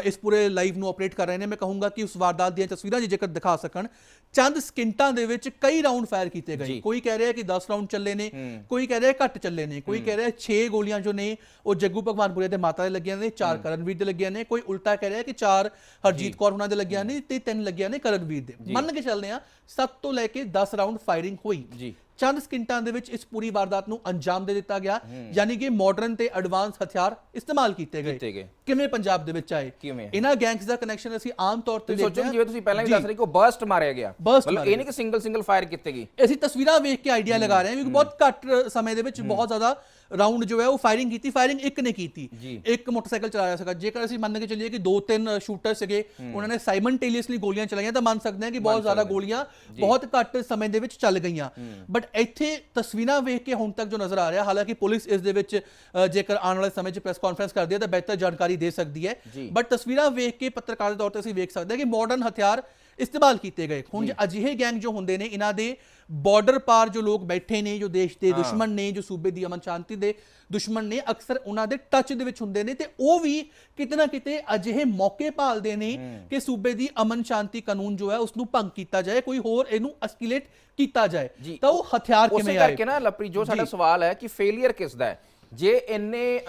ਇਸ ਪੂਰੇ ਲਾਈਵ ਨੂੰ ਆਪਰੇਟ ਕਰ ਰਹੇ ਨੇ ਮੈਂ ਕਹੂੰਗਾ ਕਿ ਉਸ ਵਾਰਦਾਤ ਦੀਆਂ ਤਸਵੀਰਾਂ ਜੇ ਜੇਕਰ ਦਿਖਾ ਸਕਣ ਚੰਦ ਸਕਿੰਟਾਂ ਦੇ ਵਿੱਚ ਕਈ ਰਾਉਂਡ ਫਾਇਰ ਕੀਤੇ ਗਏ। ਕੋਈ ਕਹਿ ਰਿਹਾ ਕਿ 10 ਰਾਉਂਡ ਚੱਲੇ ਨੇ ਕੋਈ ਕਹਿ ਰਿਹਾ ਘੱਟ ਚੱਲੇ ਨੇ ਕੋਈ ਕਹਿ ਰਿਹਾ 6 ਗੋਲੀਆਂ ਜੋ ਨੇ ਉਹ ਜੱਗੂ ਭਗਵਾਨਪੁਰੇ ਦੇ ਮਾਤਾ ਦੇ ਲੱਗੀਆਂ ਨੇ 4 ਕਰਨਵੀਰ ਦੇ ਲੱਗੀਆਂ ਨੇ ਕੋਈ ਉਲਟਾ ਕਹਿ ਰਿਹਾ ਕਿ 4 ਹਰਜੀਤ ਕੌਰ ਉਹਨਾਂ ਦੇ ਲੱਗੀਆਂ ਨੇ ਤੇ 3 ਲੱਗੀਆਂ ਨੇ ਕਰਨਵੀਰ ਦੇ। ਮੰਨ ਕੇ ਚੱਲਦੇ ਆ 7 ਤੋਂ ਲੈ ਕੇ 10 ਰਾਉਂਡ ਫਾਇਰਿੰਗ ਹੋਈ। ਜੀ। ਚੰਦ ਸਕਿੰਟਾਂ ਦੇ ਵਿੱਚ ਇਸ ਪੂਰੀ ਵਾਰਦਾਤ ਨੂੰ ਅੰਜਾਮ ਦੇ ਦਿੱਤਾ ਗਿਆ ਯਾਨੀ ਕਿ ਮਾਡਰਨ ਤੇ ਐਡਵਾਂਸ ਹਥਿਆਰ ਇਸਤੇਮਾਲ ਕੀਤੇ ਗਏ। ਕਿਵੇਂ ਪੰਜਾਬ ਦੇ ਵਿੱਚ ਆਏ? ਇਹਨਾਂ ਗੈਂਗਸ ਦਾ ਕਨੈਕਸ਼ਨ ਅਸੀਂ ਆਮ ਤੌਰ ਤੇ ਦੇਖਦੇ ਹਾਂ। ਜਿਵੇਂ ਤੁਸੀਂ ਪਹਿਲਾਂ ਵੀ। ਦੱਸ ਰਹੇ ਕਿ ਉਹ ਬਰਸਟ ਮਾਰਿਆ ਗਿਆ। Burst ਮਤਲਬ ਇਹ ਨਹੀਂ ਕਿ ਸਿੰਗਲ ਸਿੰਗਲ ਫਾਇਰ ਕੀਤੇ ਗਏ ਅਸੀਂ ਤਸਵੀਰਾਂ ਵੇਖ ਕੇ ਆਈਡੀਆ ਲਗਾ ਰਹੇ ਹਾਂ ਕਿਉਂਕਿ ਬਹੁਤ ਘੱਟ ਸਮੇਂ ਦੇ ਵਿੱਚ ਬਹੁਤ ਜ਼ਿਆਦਾ ਰਾਉਂਡ ਜੋ ਹੈ ਉਹ ਫਾਇਰਿੰਗ ਕੀਤੀ ਫਾਇਰਿੰਗ ਇੱਕ ਨੇ ਕੀਤੀ। ਇੱਕ ਮੋਟਰਸਾਈਕਲ ਚਲਾ ਰਿਹਾ ਸੀਗਾ। ਜੇਕਰ ਅਸੀਂ ਮੰਨ ਕੇ ਚੱਲੀਏ ਕਿ ਦੋ ਤਿੰਨ ਸ਼ੂਟਰ ਸੀਗੇ ਉਹਨਾਂ ਨੇ ਸਾਈਮਨਟੇਲੀਅਸਲੀ ਗੋਲੀਆਂ ਚਲਾਈਆਂ ਤਾਂ ਮੰਨ ਸਕਦੇ ਹਾਂ ਕਿ ਬਹੁਤ ਜ਼ਿਆਦਾ ਗੋਲੀਆਂ ਬਹੁਤ ਘੱਟ ਸਮੇਂ ਦੇ ਵਿੱਚ ਚੱਲ ਗਈਆਂ। ਬਟ ਇੱਥੇ ਤਸਵੀਰਾਂ ਵੇਖ ਕੇ ਹੁਣ ਤੱਕ ਜੋ ਨਜ਼ਰ ਆ ਰਿਹਾ ਹਾਲਾਂਕਿ ਪੁਲਿਸ ਇਸ ਦੇ ਵਿੱਚ ਜੇਕਰ ਆਉਣ ਵਾਲੇ ਸਮੇਂ 'ਚ ਪ੍ਰੈਸ ਕਾਨਫਰੰਸ ਕਰਦੀ ਹੈ ਤਾਂ ਬਿਹਤਰ ਜਾਣਕਾਰੀ ਦੇ ਸਕਦੀ ਹੈ। ਬਟ ਤਸਵੀਰਾਂ ਵੇਖ ਕੇ ਪੱਤਰਕਾਰ ਦੇ ਤੌਰ ਤੇ ਅਸੀਂ ਵੇਖ ਸਕਦੇ ਹਾਂ ਕਿ ਮਾਡਰਨ ਹਥਿਆਰ ਇਸਤੇਮਾਲ ਕੀਤੇ ਗਏ। ਹੁਣ ਅਜਿਹੇ ਗੈਂਗ ਜੋ ਹੁੰਦੇ ਨੇ ਇਹਨਾਂ ਦੇ ਬਾਰਡਰ ਪਾਰ ਜੋ ਲੋਕ ਬੈਠੇ ਨੇ ਜੋ ਦੇਸ਼ ਦੇ ਦੁਸ਼ਮਣ ਨੇ ਜੋ ਸੂਬੇ ਦੀ ਅਮਨ ਸ਼ਾਂਤੀ ਦੇ ਦੁਸ਼ਮਣ ਨੇ ਅਕਸਰ ਉਹਨਾਂ ਦੇ ਟੱਚ ਦੇ ਵਿੱਚ ਹੁੰਦੇ ਨੇ ਤੇ ਉਹ ਵੀ ਕਿਤੇ ਨਾ ਕਿਤੇ ਅਜਿਹੇ ਮੌਕੇ ਭਾਲਦੇ ਨੇ ਕਿ ਸੂਬੇ ਦੀ ਅਮਨ ਸ਼ਾਂਤੀ ਕਾਨੂੰਨ ਜੋ ਹੈ ਉਸ ਨੂੰ ਭੰਗ ਕੀਤਾ ਜਾਏ ਕੋਈ ਹੋਰ ਇਹਨੂੰ ਐਸਕੇਲੇਟ ਕੀਤਾ ਜਾਏ। ਤਾਂ ਉਹ ਹਥਿਆਰ ਉਸੇ ਕਿਵੇਂ ਆਏ? ਕਰਕੇ ਨਾ ਲਪਰੀ ਜੋ ਸਾਡਾ। ਸਵਾਲ ਹੈ ਕਿ ਫੇਲਿਅਰ ਕਿਸ ਦਾ ਹੈ? ਜੇ ਇੰਨੇ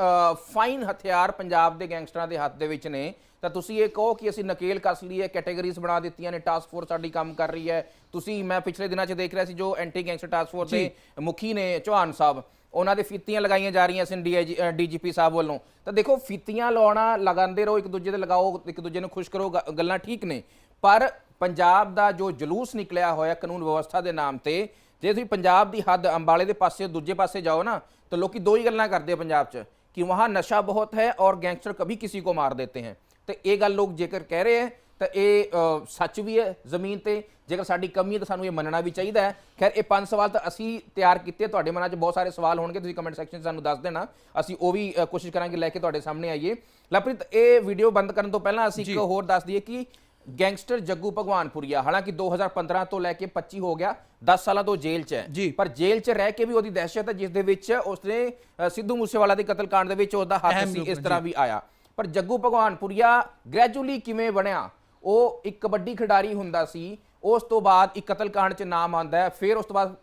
ਫਾਈਨ ਹਥਿਆਰ ਪੰਜਾਬ ਦੇ ਗੈਂਗਸਟਰਾਂ ਦੇ ਹੱਥ ਦੇ ਵਿੱਚ ਨੇ ਤਾਂ ਤੁਸੀਂ ਇਹ ਕਹੋ ਕਿ ਅਸੀਂ ਨਕੇਲ ਕੱਸ ਲਈ ਹੈ ਕੈਟਾਗਰੀਜ਼ ਬਣਾ ਦਿੱਤੀਆਂ ਨੇ ਟਾਸਕ ਫੋਰਸ ਸਾਡੀ ਕੰਮ ਕਰ ਰਹੀ ਹੈ। ਤੁਸੀਂ ਮੈਂ ਪਿਛਲੇ ਦਿਨਾਂ 'ਚ ਦੇਖ ਰਿਹਾ ਸੀ ਜੋ ਐਂਟੀ ਗੈਂਗਸਟਰ ਟਾਸਕ ਫੋਰਸ ਦੇ ਮੁਖੀ ਨੇ ਚੌਹਾਨ ਸਾਹਿਬ ਉਹਨਾਂ ਦੇ ਫੀਤੀਆਂ ਲਗਾਈਆਂ ਜਾ ਰਹੀਆਂ ਸਨ ਡੀਜੀਪੀ ਸਾਹਿਬ ਵੱਲੋਂ। ਤਾਂ ਦੇਖੋ ਫੀਤੀਆਂ ਲਾਉਣਾ ਲਗਾਉਂਦੇ ਰਹੋ ਇੱਕ ਦੂਜੇ ਤੇ ਲਗਾਓ ਇੱਕ ਦੂਜੇ ਨੂੰ ਖੁਸ਼ ਕਰੋ ਗੱਲਾਂ ਠੀਕ ਨੇ। ਪਰ ਪੰਜਾਬ ਦਾ ਜੋ ਜਲੂਸ ਨਿਕਲਿਆ ਹੋਇਆ ਕਾਨੂੰਨ ਵਿਵਸਥਾ ਦੇ ਨਾਮ ਤੇ ਜੇ ਤੁਸੀਂ ਪੰਜਾਬ ਦੀ ਹੱਦ ਅੰਬਾਲੇ ਦੇ ਪਾਸੇ ਦੂਜੇ ਪਾਸੇ ਜਾਓ ਨਾ ਤਾਂ ਲੋਕੀ ਦੋ ਹੀ ਗੱਲਾਂ ਕਰਦੇ ਆ ਪੰਜਾਬ 'ਚ ਕਿ ਵਹਾਂ ਨਸ਼ਾ ਬਹੁਤ ਹੈ ਔਰ ਗੈਂਗਸਟਰ ਕਭੀ ਕਿਸੇ ਕੋ ਮਾਰ ਦੇਤੇ ਹਨ ਤੇ ਇਹ ਗੱਲ ਲੋਕ ਜੇਕਰ ਕਹਿ ਰਹੇ ਹੈ ਤਾਂ ਇਹ ਸੱਚ ਵੀ ਹੈ ਜ਼ਮੀਨ ਤੇ। ਜੇਕਰ ਸਾਡੀ ਕਮੀ ਹੈ ਤਾਂ ਸਾਨੂੰ ਇਹ ਮੰਨਣਾ ਵੀ ਚਾਹੀਦਾ ਹੈ। ਖੈਰ ਇਹ ਪੰਜ ਸਵਾਲ ਤਾਂ ਅਸੀਂ ਤਿਆਰ ਕੀਤੇ ਤੁਹਾਡੇ ਮਨਾਂ 'ਚ ਬਹੁਤ ਸਾਰੇ ਸਵਾਲ ਹੋਣਗੇ ਤੁਸੀਂ ਕਮੈਂਟ ਸੈਕਸ਼ਨ 'ਚ ਸਾਨੂੰ ਦੱਸ ਦੇਣਾ। ਅਸੀਂ ਉਹ ਵੀ ਕੋਸ਼ਿਸ਼ ਕਰਾਂਗੇ ਲੈ ਕੇ ਤੁਹਾਡੇ ਸਾਹਮਣੇ ਆਈਏ। ਲਵਪ੍ਰੀਤ ਇਹ ਵੀਡੀਓ ਬੰਦ ਕਰਨ ਤੋਂ ਪਹਿਲਾਂ ਅਸੀਂ ਇੱਕ ਹੋਰ ਦੱਸ ਦਈਏ ਕਿ ਗੈਂਗਸਟਰ ਜੱਗੂ ਭਗਵਾਨਪੁਰੀਆ ਹਾਲਾਂਕਿ 2015 ਤੋਂ ਲੈ ਕੇ 25 ਹੋ ਗਿਆ 10 ਸਾਲਾਂ ਤੋਂ ਜੇਲ੍ਹ 'ਚ ਹੈ। ਪਰ ਜੇਲ੍ਹ 'ਚ ਰਹਿ ਕੇ ਵੀ ਉਹਦੀ ਦਹਿਸ਼ਤ ਹੈ ਜਿਸ ਦੇ ਵਿੱਚ ਉਸਨੇ ਸਿੱਧੂ ਮੂਸੇਵਾਲਾ ਦੇ ਕਤਲकांड ਦੇ ਵਿੱਚ ਉਹਦਾ ਹੱਥ ਸੀ ਇਸ ਤਰ੍ਹਾਂ ਵੀ ਆਇਆ। ਪਰ ਜੱਗੂ ਭਗਵਾਨਪੁਰੀਆ ਗ੍ਰੈਜੂਅਲੀ ਕਿਵੇਂ ਬਣਿਆ? ਉਹ ਇੱਕ ਕਬੱਡੀ ਖਿਡਾਰੀ ਹੁੰਦਾ ਸੀ, ਉਸ ਤੋਂ ਬਾਅਦ ਇੱਕ ਕਤਲकांड 'ਚ ਨਾਮ ਆਉਂਦਾ ਹੈ, ਫਿਰ ਉਸ ਤੋਂ ਬਾਅਦ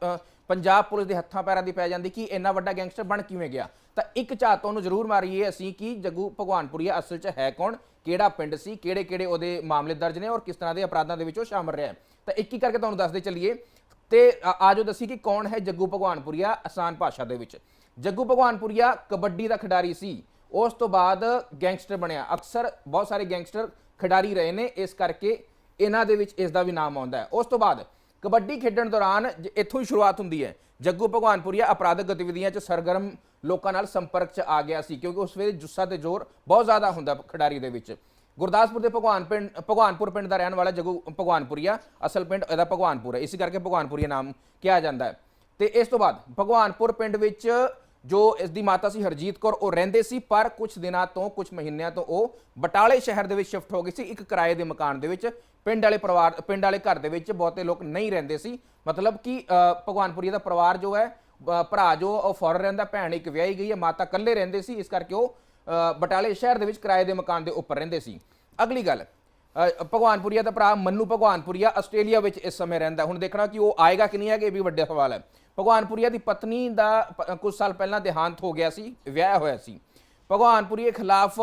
ਪੰਜਾਬ ਪੁਲਿਸ ਦੇ ਹੱਥਾਂ ਪੈਰਾਂ ਦੀ ਪੈ ਜਾਂਦੀ ਕਿ ਇੰਨਾ ਵੱਡਾ ਗੈਂਗਸਟਰ ਬਣ ਕਿਵੇਂ ਗਿਆ? ਤਾਂ ਇੱਕ ਝਾਤ ਉਹਨੂੰ ਜ਼ਰੂਰ ਮਾਰੀਏ ਅਸੀਂ ਕਿ ਜੱਗੂ ਭਗਵਾਨਪੁਰੀਆ ਅਸਲ 'ਚ ਹੈ ਕੌਣ? ਕਿਹੜਾ ਪਿੰਡ ਸੀ? ਕਿਹੜੇ ਕਿਹੜੇ ਉਹਦੇ ਮਾਮਲੇ ਦਰਜ ਨੇ ਔਰ ਕਿਸ ਤਰ੍ਹਾਂ ਦੇ ਅਪਰਾਧਾਂ ਦੇ ਵਿੱਚ ਉਹ ਸ਼ਾਮਲ ਰਿਹਾ ਤਾਂ ਇੱਕ ਇੱਕ ਕਰਕੇ ਤੁਹਾਨੂੰ ਦੱਸਦੇ ਚੱਲੀਏ। ਤੇ ਆ- ਆਜੋ ਦੱਸੀ ਕਿ ਕੌਣ ਹੈ ਜੱਗੂ ਭਗਵਾਨਪੁਰੀਆ ਆਸਾਨ ਭਾਸ਼ਾ ਦੇ ਵਿੱਚ। ਜੱਗੂ ਭਗਵਾਨਪੁਰੀਆ ਕਬੱਡੀ ਦਾ ਖਿਡਾਰੀ ਸੀ। ਉਸ ਤੋਂ ਬਾਅਦ ਗੈਂਗਸਟਰ ਬਣਿਆ। ਅਕਸਰ ਬਹੁਤ ਸਾਰੇ ਗੈਂਗਸਟਰ ਖਿਡਾਰੀ ਰਹੇ ਨੇ, ਇਸ ਕਰਕੇ ਇਹਨਾਂ ਦੇ ਵਿੱਚ ਇਸ ਦਾ ਵੀ ਨਾਮ ਆਉਂਦਾ ਹੈ। ਉਸ ਤੋਂ ਬਾਅਦ ਕਬੱਡੀ ਖੇਡਣ ਦੌਰਾਨ ਜ- ਇੱਥੋਂ ਹੀ ਸ਼ੁਰੂਆਤ ਹੁੰਦੀ ਹੈ। ਜੱਗੂ ਭਗਵਾਨਪੁਰੀਆ ਅਪਰਾਧਕ ਗਤੀਵਿਧੀਆਂ 'ਚ ਸਰਗਰਮ ਲੋਕਾਂ ਨਾਲ ਸੰਪਰਕ 'ਚ ਆ ਗਿਆ ਸੀ, ਕਿਉਂਕਿ ਉਸ ਵੇਲੇ ਜੁੱਸਾ ਤੇ ਜ਼ੋਰ ਬਹੁਤ ਜ਼ਿਆਦਾ ਹੁੰਦਾ ਖਿਡਾਰੀ ਦੇ ਵਿੱਚ। ਗੁਰਦਾਸਪੁਰ ਦੇ ਭਗਵਾਨ ਪਿੰਡ, ਭਗਵਾਨਪੁਰ ਪਿੰਡ ਦਾ ਰਹਿਣ ਵਾਲਾ ਜੱਗੂ ਭਗਵਾਨਪੁਰੀਆ, ਅਸਲ ਪਿੰਡ ਇਹਦਾ ਭਗਵਾਨਪੁਰ ਹੈ। ਇਸੇ ਕਰਕੇ ਭਗਵਾਨਪੁਰੀਆ ਨਾਮ ਕਿਹਾ ਜਾਂਦਾ ਹੈ। ਤੇ ਇਸ ਤੋਂ ਬਾਅਦ ਭਗਵਾਨਪੁਰ ਪਿੰਡ ਵਿੱਚ ਜੋ ਇਸ ਦੀ ਮਾਤਾ ਸੀ ਹਰਜੀਤ ਕੌਰ ਉਹ ਰਹਿੰਦੇ ਸੀ ਪਰ ਕੁਝ ਦਿਨਾਂ ਤੋਂ ਕੁਝ ਮਹੀਨਿਆਂ ਤੋਂ ਉਹ ਬਟਾਲੇ ਸ਼ਹਿਰ ਦੇ ਵਿੱਚ ਸ਼ਿਫਟ ਹੋ ਗਈ ਸੀ ਇੱਕ ਕਿਰਾਏ ਦੇ ਮਕਾਨ ਦੇ ਵਿੱਚ। ਪਿੰਡ ਵਾਲੇ ਪਰਿਵਾਰ ਪਿੰਡ ਵਾਲੇ ਘਰ ਦੇ ਵਿੱਚ ਬਹੁਤੇ ਲੋਕ ਨਹੀਂ ਰਹਿੰਦੇ ਸੀ। ਮਤਲਬ ਕਿ ਅ, ਭਗਵਾਨਪੁਰੀ ਦਾ ਪਰਿਵਾਰ ਜੋ ਹੈ ਭਰਾ ਜੋ ਉਹ ਫੋਰਨ ਰਹਿੰਦਾ ਭੈਣ ਇੱਕ ਵਿਆਹੀ ਗਈ ਹੈ ਮਾਤਾ ਇਕੱਲੇ ਰਹਿੰਦੇ ਸੀ ਇਸ ਕਰਕੇ ਉਹ ਬਟਾਲੇ ਸ਼ਹਿਰ ਦੇ ਵਿੱਚ ਕਿਰਾਏ ਦੇ ਮਕਾਨ ਦੇ ਉੱਪਰ ਰਹਿੰਦੇ ਸੀ। ਅਗਲੀ ਗੱਲ ਭਗਵਾਨਪੁਰੀਆ ਦਾ ਭਰਾ ਮੰਨੂ ਭਗਵਾਨਪੁਰੀਆ ਆਸਟ੍ਰੇਲੀਆ ਵਿੱਚ ਇਸ ਸਮੇਂ ਰਹਿੰਦਾ। ਹੁਣ ਦੇਖਣਾ ਕਿ ਉਹ ਆਏਗਾ ਕਿ ਨਹੀਂ ਆਏਗਾ ਇਹ ਵੀ ਵੱਡਾ ਸਵਾਲ ਹੈ। ਭਗਵਾਨਪੁਰੀਆ ਦੀ ਪਤਨੀ ਦਾ ਪ- ਕੁਝ ਸਾਲ ਪਹਿਲਾਂ ਦੇਹਾਂਤ ਹੋ ਗਿਆ ਸੀ, ਵਿਆਹ ਹੋਇਆ ਸੀ। ਭਗਵਾਨਪੁਰੀਏ ਖਿਲਾਫ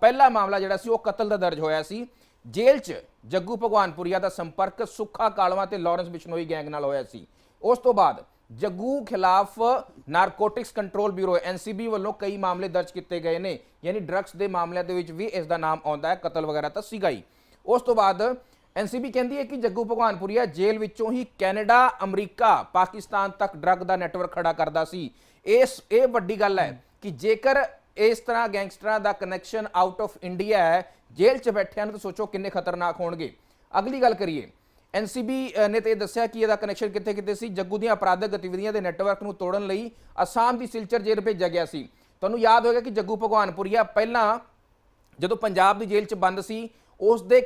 ਪਹਿਲਾ ਮਾਮਲਾ ਜਿਹੜਾ ਸੀ, ਉਹ ਕਤਲ ਦਾ ਦਰਜ ਹੋਇਆ ਸੀ। ਜੇਲ੍ਹ 'ਚ ਜੱਗੂ ਭਗਵਾਨਪੁਰੀਆ ਦਾ ਸੰਪਰਕ ਸੁੱਖਾ ਕਾਲਵਾ ਤੇ ਲਾਰੈਂਸ ਬਿਸ਼ਨੋਈ ਗੈਂਗ ਨਾਲ ਹੋਇਆ ਸੀ। ਉਸ ਤੋਂ ਬਾਅਦ ਜੱਗੂ ਖਿਲਾਫ ਨਾਰਕੋਟਿਕਸ ਕੰਟਰੋਲ ਬਿਊਰੋ ਐਨਸੀਬੀ ਵੱਲੋਂ ਕਈ ਮਾਮਲੇ ਦਰਜ ਕੀਤੇ ਗਏ ਨੇ, ਯਾਨੀ ਡਰੱਗਸ ਦੇ ਮਾਮਲਿਆਂ ਦੇ ਵਿੱਚ ਵੀ ਇਸ ਦਾ ਨਾਮ ਆਉਂਦਾ ਹੈ, ਕਤਲ ਵਗੈਰਾ ਤਾਂ ਸੀਗਾ ਹੀ। ਉਸ ਤੋਂ ਬਾਅਦ ਐਨਸੀਬੀ ਕਹਿੰਦੀ ਹੈ ਕਿ ਜੱਗੂ ਭਗਵਾਨਪੁਰੀਆ ਜੇਲ੍ਹ ਵਿੱਚੋਂ ਹੀ ਕੈਨੇਡਾ, ਅਮਰੀਕਾ, ਪਾਕਿਸਤਾਨ ਤੱਕ ਡਰੱਗ ਦਾ ਨੈਟਵਰਕ ਖੜਾ ਕਰਦਾ ਸੀ। ਇਸ ਇਹ ਵੱਡੀ ਗੱਲ ਹੈ ਕਿ ਜੇਕਰ ਇਸ ਤਰ੍ਹਾਂ ਗੈਂਗਸਟਰਾਂ ਦਾ ਕਨੈਕਸ਼ਨ ਆਊਟ ਆਫ ਇੰਡੀਆ ਹੈ, ਜੇਲ੍ਹ 'ਚ ਬੈਠਿਆਂ ਨੂੰ ਤਾਂ ਸੋਚੋ ਕਿੰਨੇ ਖਤਰਨਾਕ ਹੋਣਗੇ। ਅਗਲੀ ਗੱਲ ਕਰੀਏ, ਐਨਸੀਬੀ ਨੇ ਤੇ ਇਹ ਦੱਸਿਆ ਕਿ ਇਹਦਾ ਕਨੈਕਸ਼ਨ ਕਿੱਥੇ ਕਿੱਥੇ ਸੀ? ਜੱਗੂ ਦੀਆਂ ਅਪਰਾਧਕ ਗਤੀਵਿਧੀਆਂ ਦੇ ਨੈਟਵਰਕ ਨੂੰ ਤੋੜਨ ਲਈ ਅਸਾਮ ਦੀ ਸਿਲਚਰ ਜੇਲ੍ਹ ਭੇਜਿਆ ਗਿਆ ਸੀ। ਤੁਹਾਨੂੰ ਯਾਦ ਹੋਵੇਗਾ ਕਿ ਜੱਗੂ ਭਗਵਾਨਪੁਰੀਆ ਪਹਿਲਾਂ ਜਦੋਂ ਪੰਜਾਬ ਦੀ ਜੇਲ੍ਹ 'ਚ ਬੰਦ ਸੀ ਉਸ ਦੇ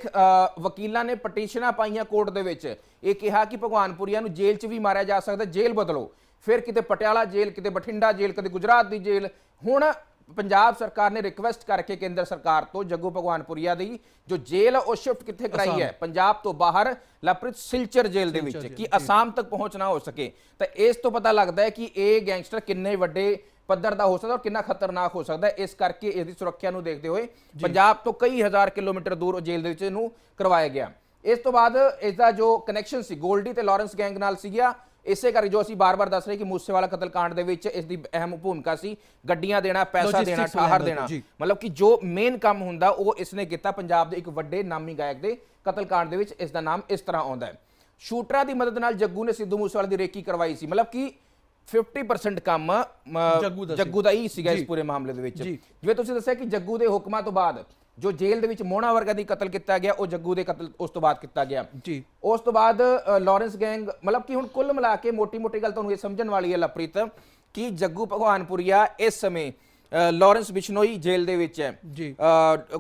ਵਕੀਲਾਂ ਨੇ ਪਟੀਸ਼ਨਾਂ ਪਾਈਆਂ ਕੋਰਟ ਦੇ ਵਿੱਚ। ਇਹ ਕਿਹਾ ਕਿ ਭਗਵਾਨਪੁਰੀਆ ਨੂੰ ਜੇਲ੍ਹ 'ਚ ਵੀ ਮਾਰਿਆ ਜਾ ਸਕਦਾ ਜੇਲ੍ਹ ਬਦਲੋ। ਫਿਰ ਕਿਤੇ ਪਟਿਆਲਾ ਜੇਲ੍ਹ ਕਿਤੇ ਬਠਿੰਡਾ ਜੇਲ੍ਹ ਕਦੇ ਗੁਜਰਾਤ ਦੀ ਜੇਲ੍ਹ। ਹੁਣ ਪੰਜਾਬ ਸਰਕਾਰ ਨੇ ਰਿਕਵੈਸਟ ਕਰਕੇ ਕੇਂਦਰ ਸਰਕਾਰ ਤੋਂ ਜੱਗੂ ਭਗਵਾਨਪੁਰੀਆ ਦੀ ਜੋ ਜੇਲ੍ਹ ਉਹ ਸ਼ਿਫਟ ਕਿੱਥੇ ਕਰਾਈ ਹੈ? ਪੰਜਾਬ ਤੋਂ ਬਾਹਰ ਲਪ੍ਰਿਤ ਸਿਲਚਰ ਜੇਲ੍ਹ ਦੇ ਵਿੱਚ ਕਿ ਅਸਾਮ ਤੱਕ ਪਹੁੰਚ ਨਾ ਹੋ ਸਕੇ। ਤਾਂ ਇਸ ਤੋਂ ਪਤਾ ਲੱਗਦਾ ਹੈ ਕਿ ਇਹ ਗੈਂਗਸਟਰ ਕਿੰਨੇ ਵੱਡੇ ਪੱਧਰ ਦਾ ਹੋ ਸਕਦਾ ਔਰ ਕਿੰਨਾ ਖਤਰਨਾਕ ਹੋ ਸਕਦਾ ਇਸ ਕਰਕੇ ਇਸ ਦੀ ਸੁਰੱਖਿਆ ਨੂੰ ਦੇਖਦੇ ਹੋਏ ਪੰਜਾਬ ਤੋਂ ਕਈ ਹਜ਼ਾਰ ਕਿਲੋਮੀਟਰ ਦੂਰ ਜੇਲ੍ਹ ਦੇ ਵਿੱਚ ਇਹਨੂੰ ਕਰਵਾਇਆ ਗਿਆ। ਇਸ ਤੋਂ ਬਾਅਦ ਇਸ ਦਾ ਜੋ ਕਨੈਕਸ਼ਨ ਸੀ 골ਡੀ ਤੇ ਲਾਰੈਂਸ ਗੈਂਗ ਨਾਲ ਸੀਗਾ। ਇਸੇ ਕਰਕੇ ਜੋ ਅਸੀਂ ਬਾਰ-ਬਾਰ ਦੱਸ ਰਹੇ ਕਿ ਮੂਸੇਵਾਲਾ ਕਤਲकांड ਦੇ ਵਿੱਚ ਇਸ ਦੀ ਅਹਿਮ ਭੂਮਿਕਾ ਸੀ ਗੱਡੀਆਂ ਦੇਣਾ ਪੈਸਾ ਦੇਣਾ ਠਾਹਰ ਦੇਣਾ। ਮਤਲਬ ਕਿ ਜੋ ਮੇਨ ਕੰਮ ਹੁੰਦਾ ਉਹ ਇਸਨੇ ਕੀਤਾ। ਪੰਜਾਬ ਦੇ ਇੱਕ ਵੱਡੇ ਨਾਮੀ ਗਾਇਕ ਦੇ ਕਤਲकांड ਦੇ ਵਿੱਚ ਇਸ ਦਾ ਨਾਮ ਇਸ ਤਰ੍ਹਾਂ ਆਉਂਦਾ ਹੈ। ਸ਼ੂਟਰਾਂ ਦੀ ਮਦਦ ਨਾਲ ਜੱਗੂ ਨੇ ਸਿੱਧੂ ਮੂਸੇਵਾਲਾ ਦੀ ਰੇਕੀ ਕਰਵਾਈ ਸੀ। ਮਤਲਬ ਕਿ 50% ਕੰਮ ਜੱਗੂ ਦਾ ਹੀ ਸੀਗਾ ਇਸ। ਪੂਰੇ ਮਾਮਲੇ ਦੇ ਵਿੱਚ। ਜਿਵੇਂ ਤੁਸੀਂ ਦੱਸਿਆ ਕਿ ਜੱਗੂ ਦੇ ਹੁਕਮਾਂ ਤੋਂ ਬਾਅਦ ਜੋ ਜੇਲ੍ਹ ਦੇ ਵਿੱਚ ਮੋਹਣਾ ਵਰਗਾ ਦੀ ਕਤਲ ਕੀਤਾ ਗਿਆ ਉਹ ਜੱਗੂ ਦੇ ਕਤਲ ਉਸ ਤੋਂ ਬਾਅਦ ਕੀਤਾ ਗਿਆ ਜੀ ਉਸ ਤੋਂ ਬਾਅਦ ਲਾਰੈਂਸ ਗੈਂਗ ਮਤਲਬ ਕਿ ਹੁਣ ਕੁੱਲ ਮਿਲਾ ਕੇ ਮੋਟੀ-ਮੋਟੀ ਗੱਲ ਤੁਹਾਨੂੰ ਇਹ ਸਮਝਣ ਵਾਲੀ ਹੈ ਲਪ੍ਰੀਤ ਕਿ ਜੱਗੂ ਭਗਵਾਨਪੁਰੀਆ ਇਸ ਸਮੇਂ ਲਾਰੈਂਸ ਬਿਸ਼ਨੋਈ ਜੇਲ੍ਹ ਦੇ ਵਿੱਚ ਹੈ। ਜੀ।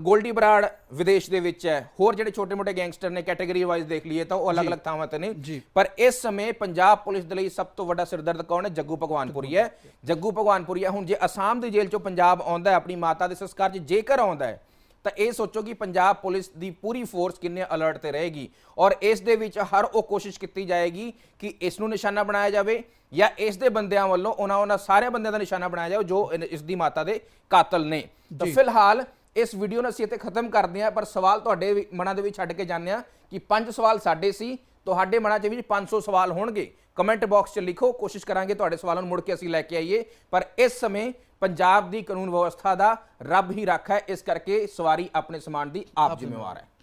ਗੋਲਡੀ ਬਰਾੜ ਵਿਦੇਸ਼ ਦੇ ਵਿੱਚ ਹੈ। ਹੋਰ ਜਿਹੜੇ ਛੋਟੇ-ਮੋਟੇ ਗੈਂਗਸਟਰ ਨੇ ਕੈਟਾਗਰੀ ਵਾਈਜ਼ ਦੇਖ ਲਈਏ ਤਾਂ ਉਹ ਅਲੱਗ-ਅਲੱਗ ਥਾਵਾਂ ਤੇ ਨੇ। ਪਰ ਇਸ ਸਮੇਂ ਪੰਜਾਬ ਪੁਲਿਸ ਦੇ ਲਈ ਸਭ ਤੋਂ ਵੱਡਾ ਸਿਰਦਰਦ ਕੌਣ ਹੈ? ਜੱਗੂ ਭਗਵਾਨਪੁਰੀਆ ਹੈ। ਜੱਗੂ ਭਗਵਾਨਪੁਰੀਆ ਹੁਣ ਜੇ ਅਸਾਮ ਦੀ ਜੇਲ੍ਹ ਚੋਂ ਪੰਜਾਬ ਆਉਂਦਾ ਹੈ ਆਪਣੀ ਮਾਤਾ ਦੇ ਸੰਸਕਾਰ 'ਚ ਜੇਕਰ ਆਉਂਦਾ ਹੈ ਤਾਂ ਇਹ ਸੋਚੋ ਕਿ ਪੰਜਾਬ ਪੁਲਿਸ ਦੀ ਪੂਰੀ ਫੋਰਸ ਕਿੰਨੇ ਅਲਰਟ ਤੇ ਰਹੇਗੀ ਔਰ ਇਸ ਦੇ ਵਿੱਚ ਹਰ ਉਹ ਕੋਸ਼ਿਸ਼ ਕੀਤੀ ਜਾਏਗੀ ਕਿ ਇਸ ਨੂੰ ਨਿਸ਼ਾਨਾ ਬਣਾਇਆ ਜਾਵੇ ਜਾਂ ਇਸ ਦੇ ਬੰਦਿਆਂ ਵੱਲੋਂ ਉਹਨਾਂ ਉਹਨਾਂ ਸਾਰੇ ਬੰਦਿਆਂ ਦਾ ਨਿਸ਼ਾਨਾ ਬਣਾਇਆ ਜਾਵੇ ਜੋ ਇਸ ਦੀ ਮਾਤਾ ਦੇ ਕਾਤਲ ਨੇ। ਤਾਂ ਫਿਲਹਾਲ ਇਸ ਵੀਡੀਓ ਨੂੰ ਅਸੀਂ ਇੱਥੇ ਖਤਮ ਕਰਦੇ ਹਾਂ ਪਰ ਸਵਾਲ ਤੁਹਾਡੇ ਮਨਾਂ ਦੇ ਵਿੱਚ ਛੱਡ ਕੇ ਜਾਂਦੇ ਹਾਂ ਕਿ ਪੰਜ ਸਵਾਲ ਸਾਡੇ ਸੀ ਤੁਹਾਡੇ ਮਨਾਂ 'ਚ ਵੀ 500 ਸਵਾਲ ਹੋਣਗੇ। ਕਮੈਂਟ ਬਾਕਸ 'ਚ ਲਿਖੋ ਕੋਸ਼ਿਸ਼ ਕਰਾਂਗੇ ਤੁਹਾਡੇ ਸਵਾਲਾਂ ਨੂੰ ਮੁੜ ਕੇ ਅਸੀਂ ਲੈ ਕੇ ਆਈਏ। ਪਰ ਇਸ ਸਮੇਂ ਪੰਜਾਬ ਦੀ ਕਾਨੂੰਨ ਵਿਵਸਥਾ ਦਾ ਰੱਬ ਹੀ ਰਾਖਾ ਹੈ। ਇਸ ਕਰਕੇ ਸਵਾਰੀ ਆਪਣੇ ਸਮਾਨ ਦੀ ਆਪ ਜ਼ਿੰਮੇਵਾਰ ਹੈ।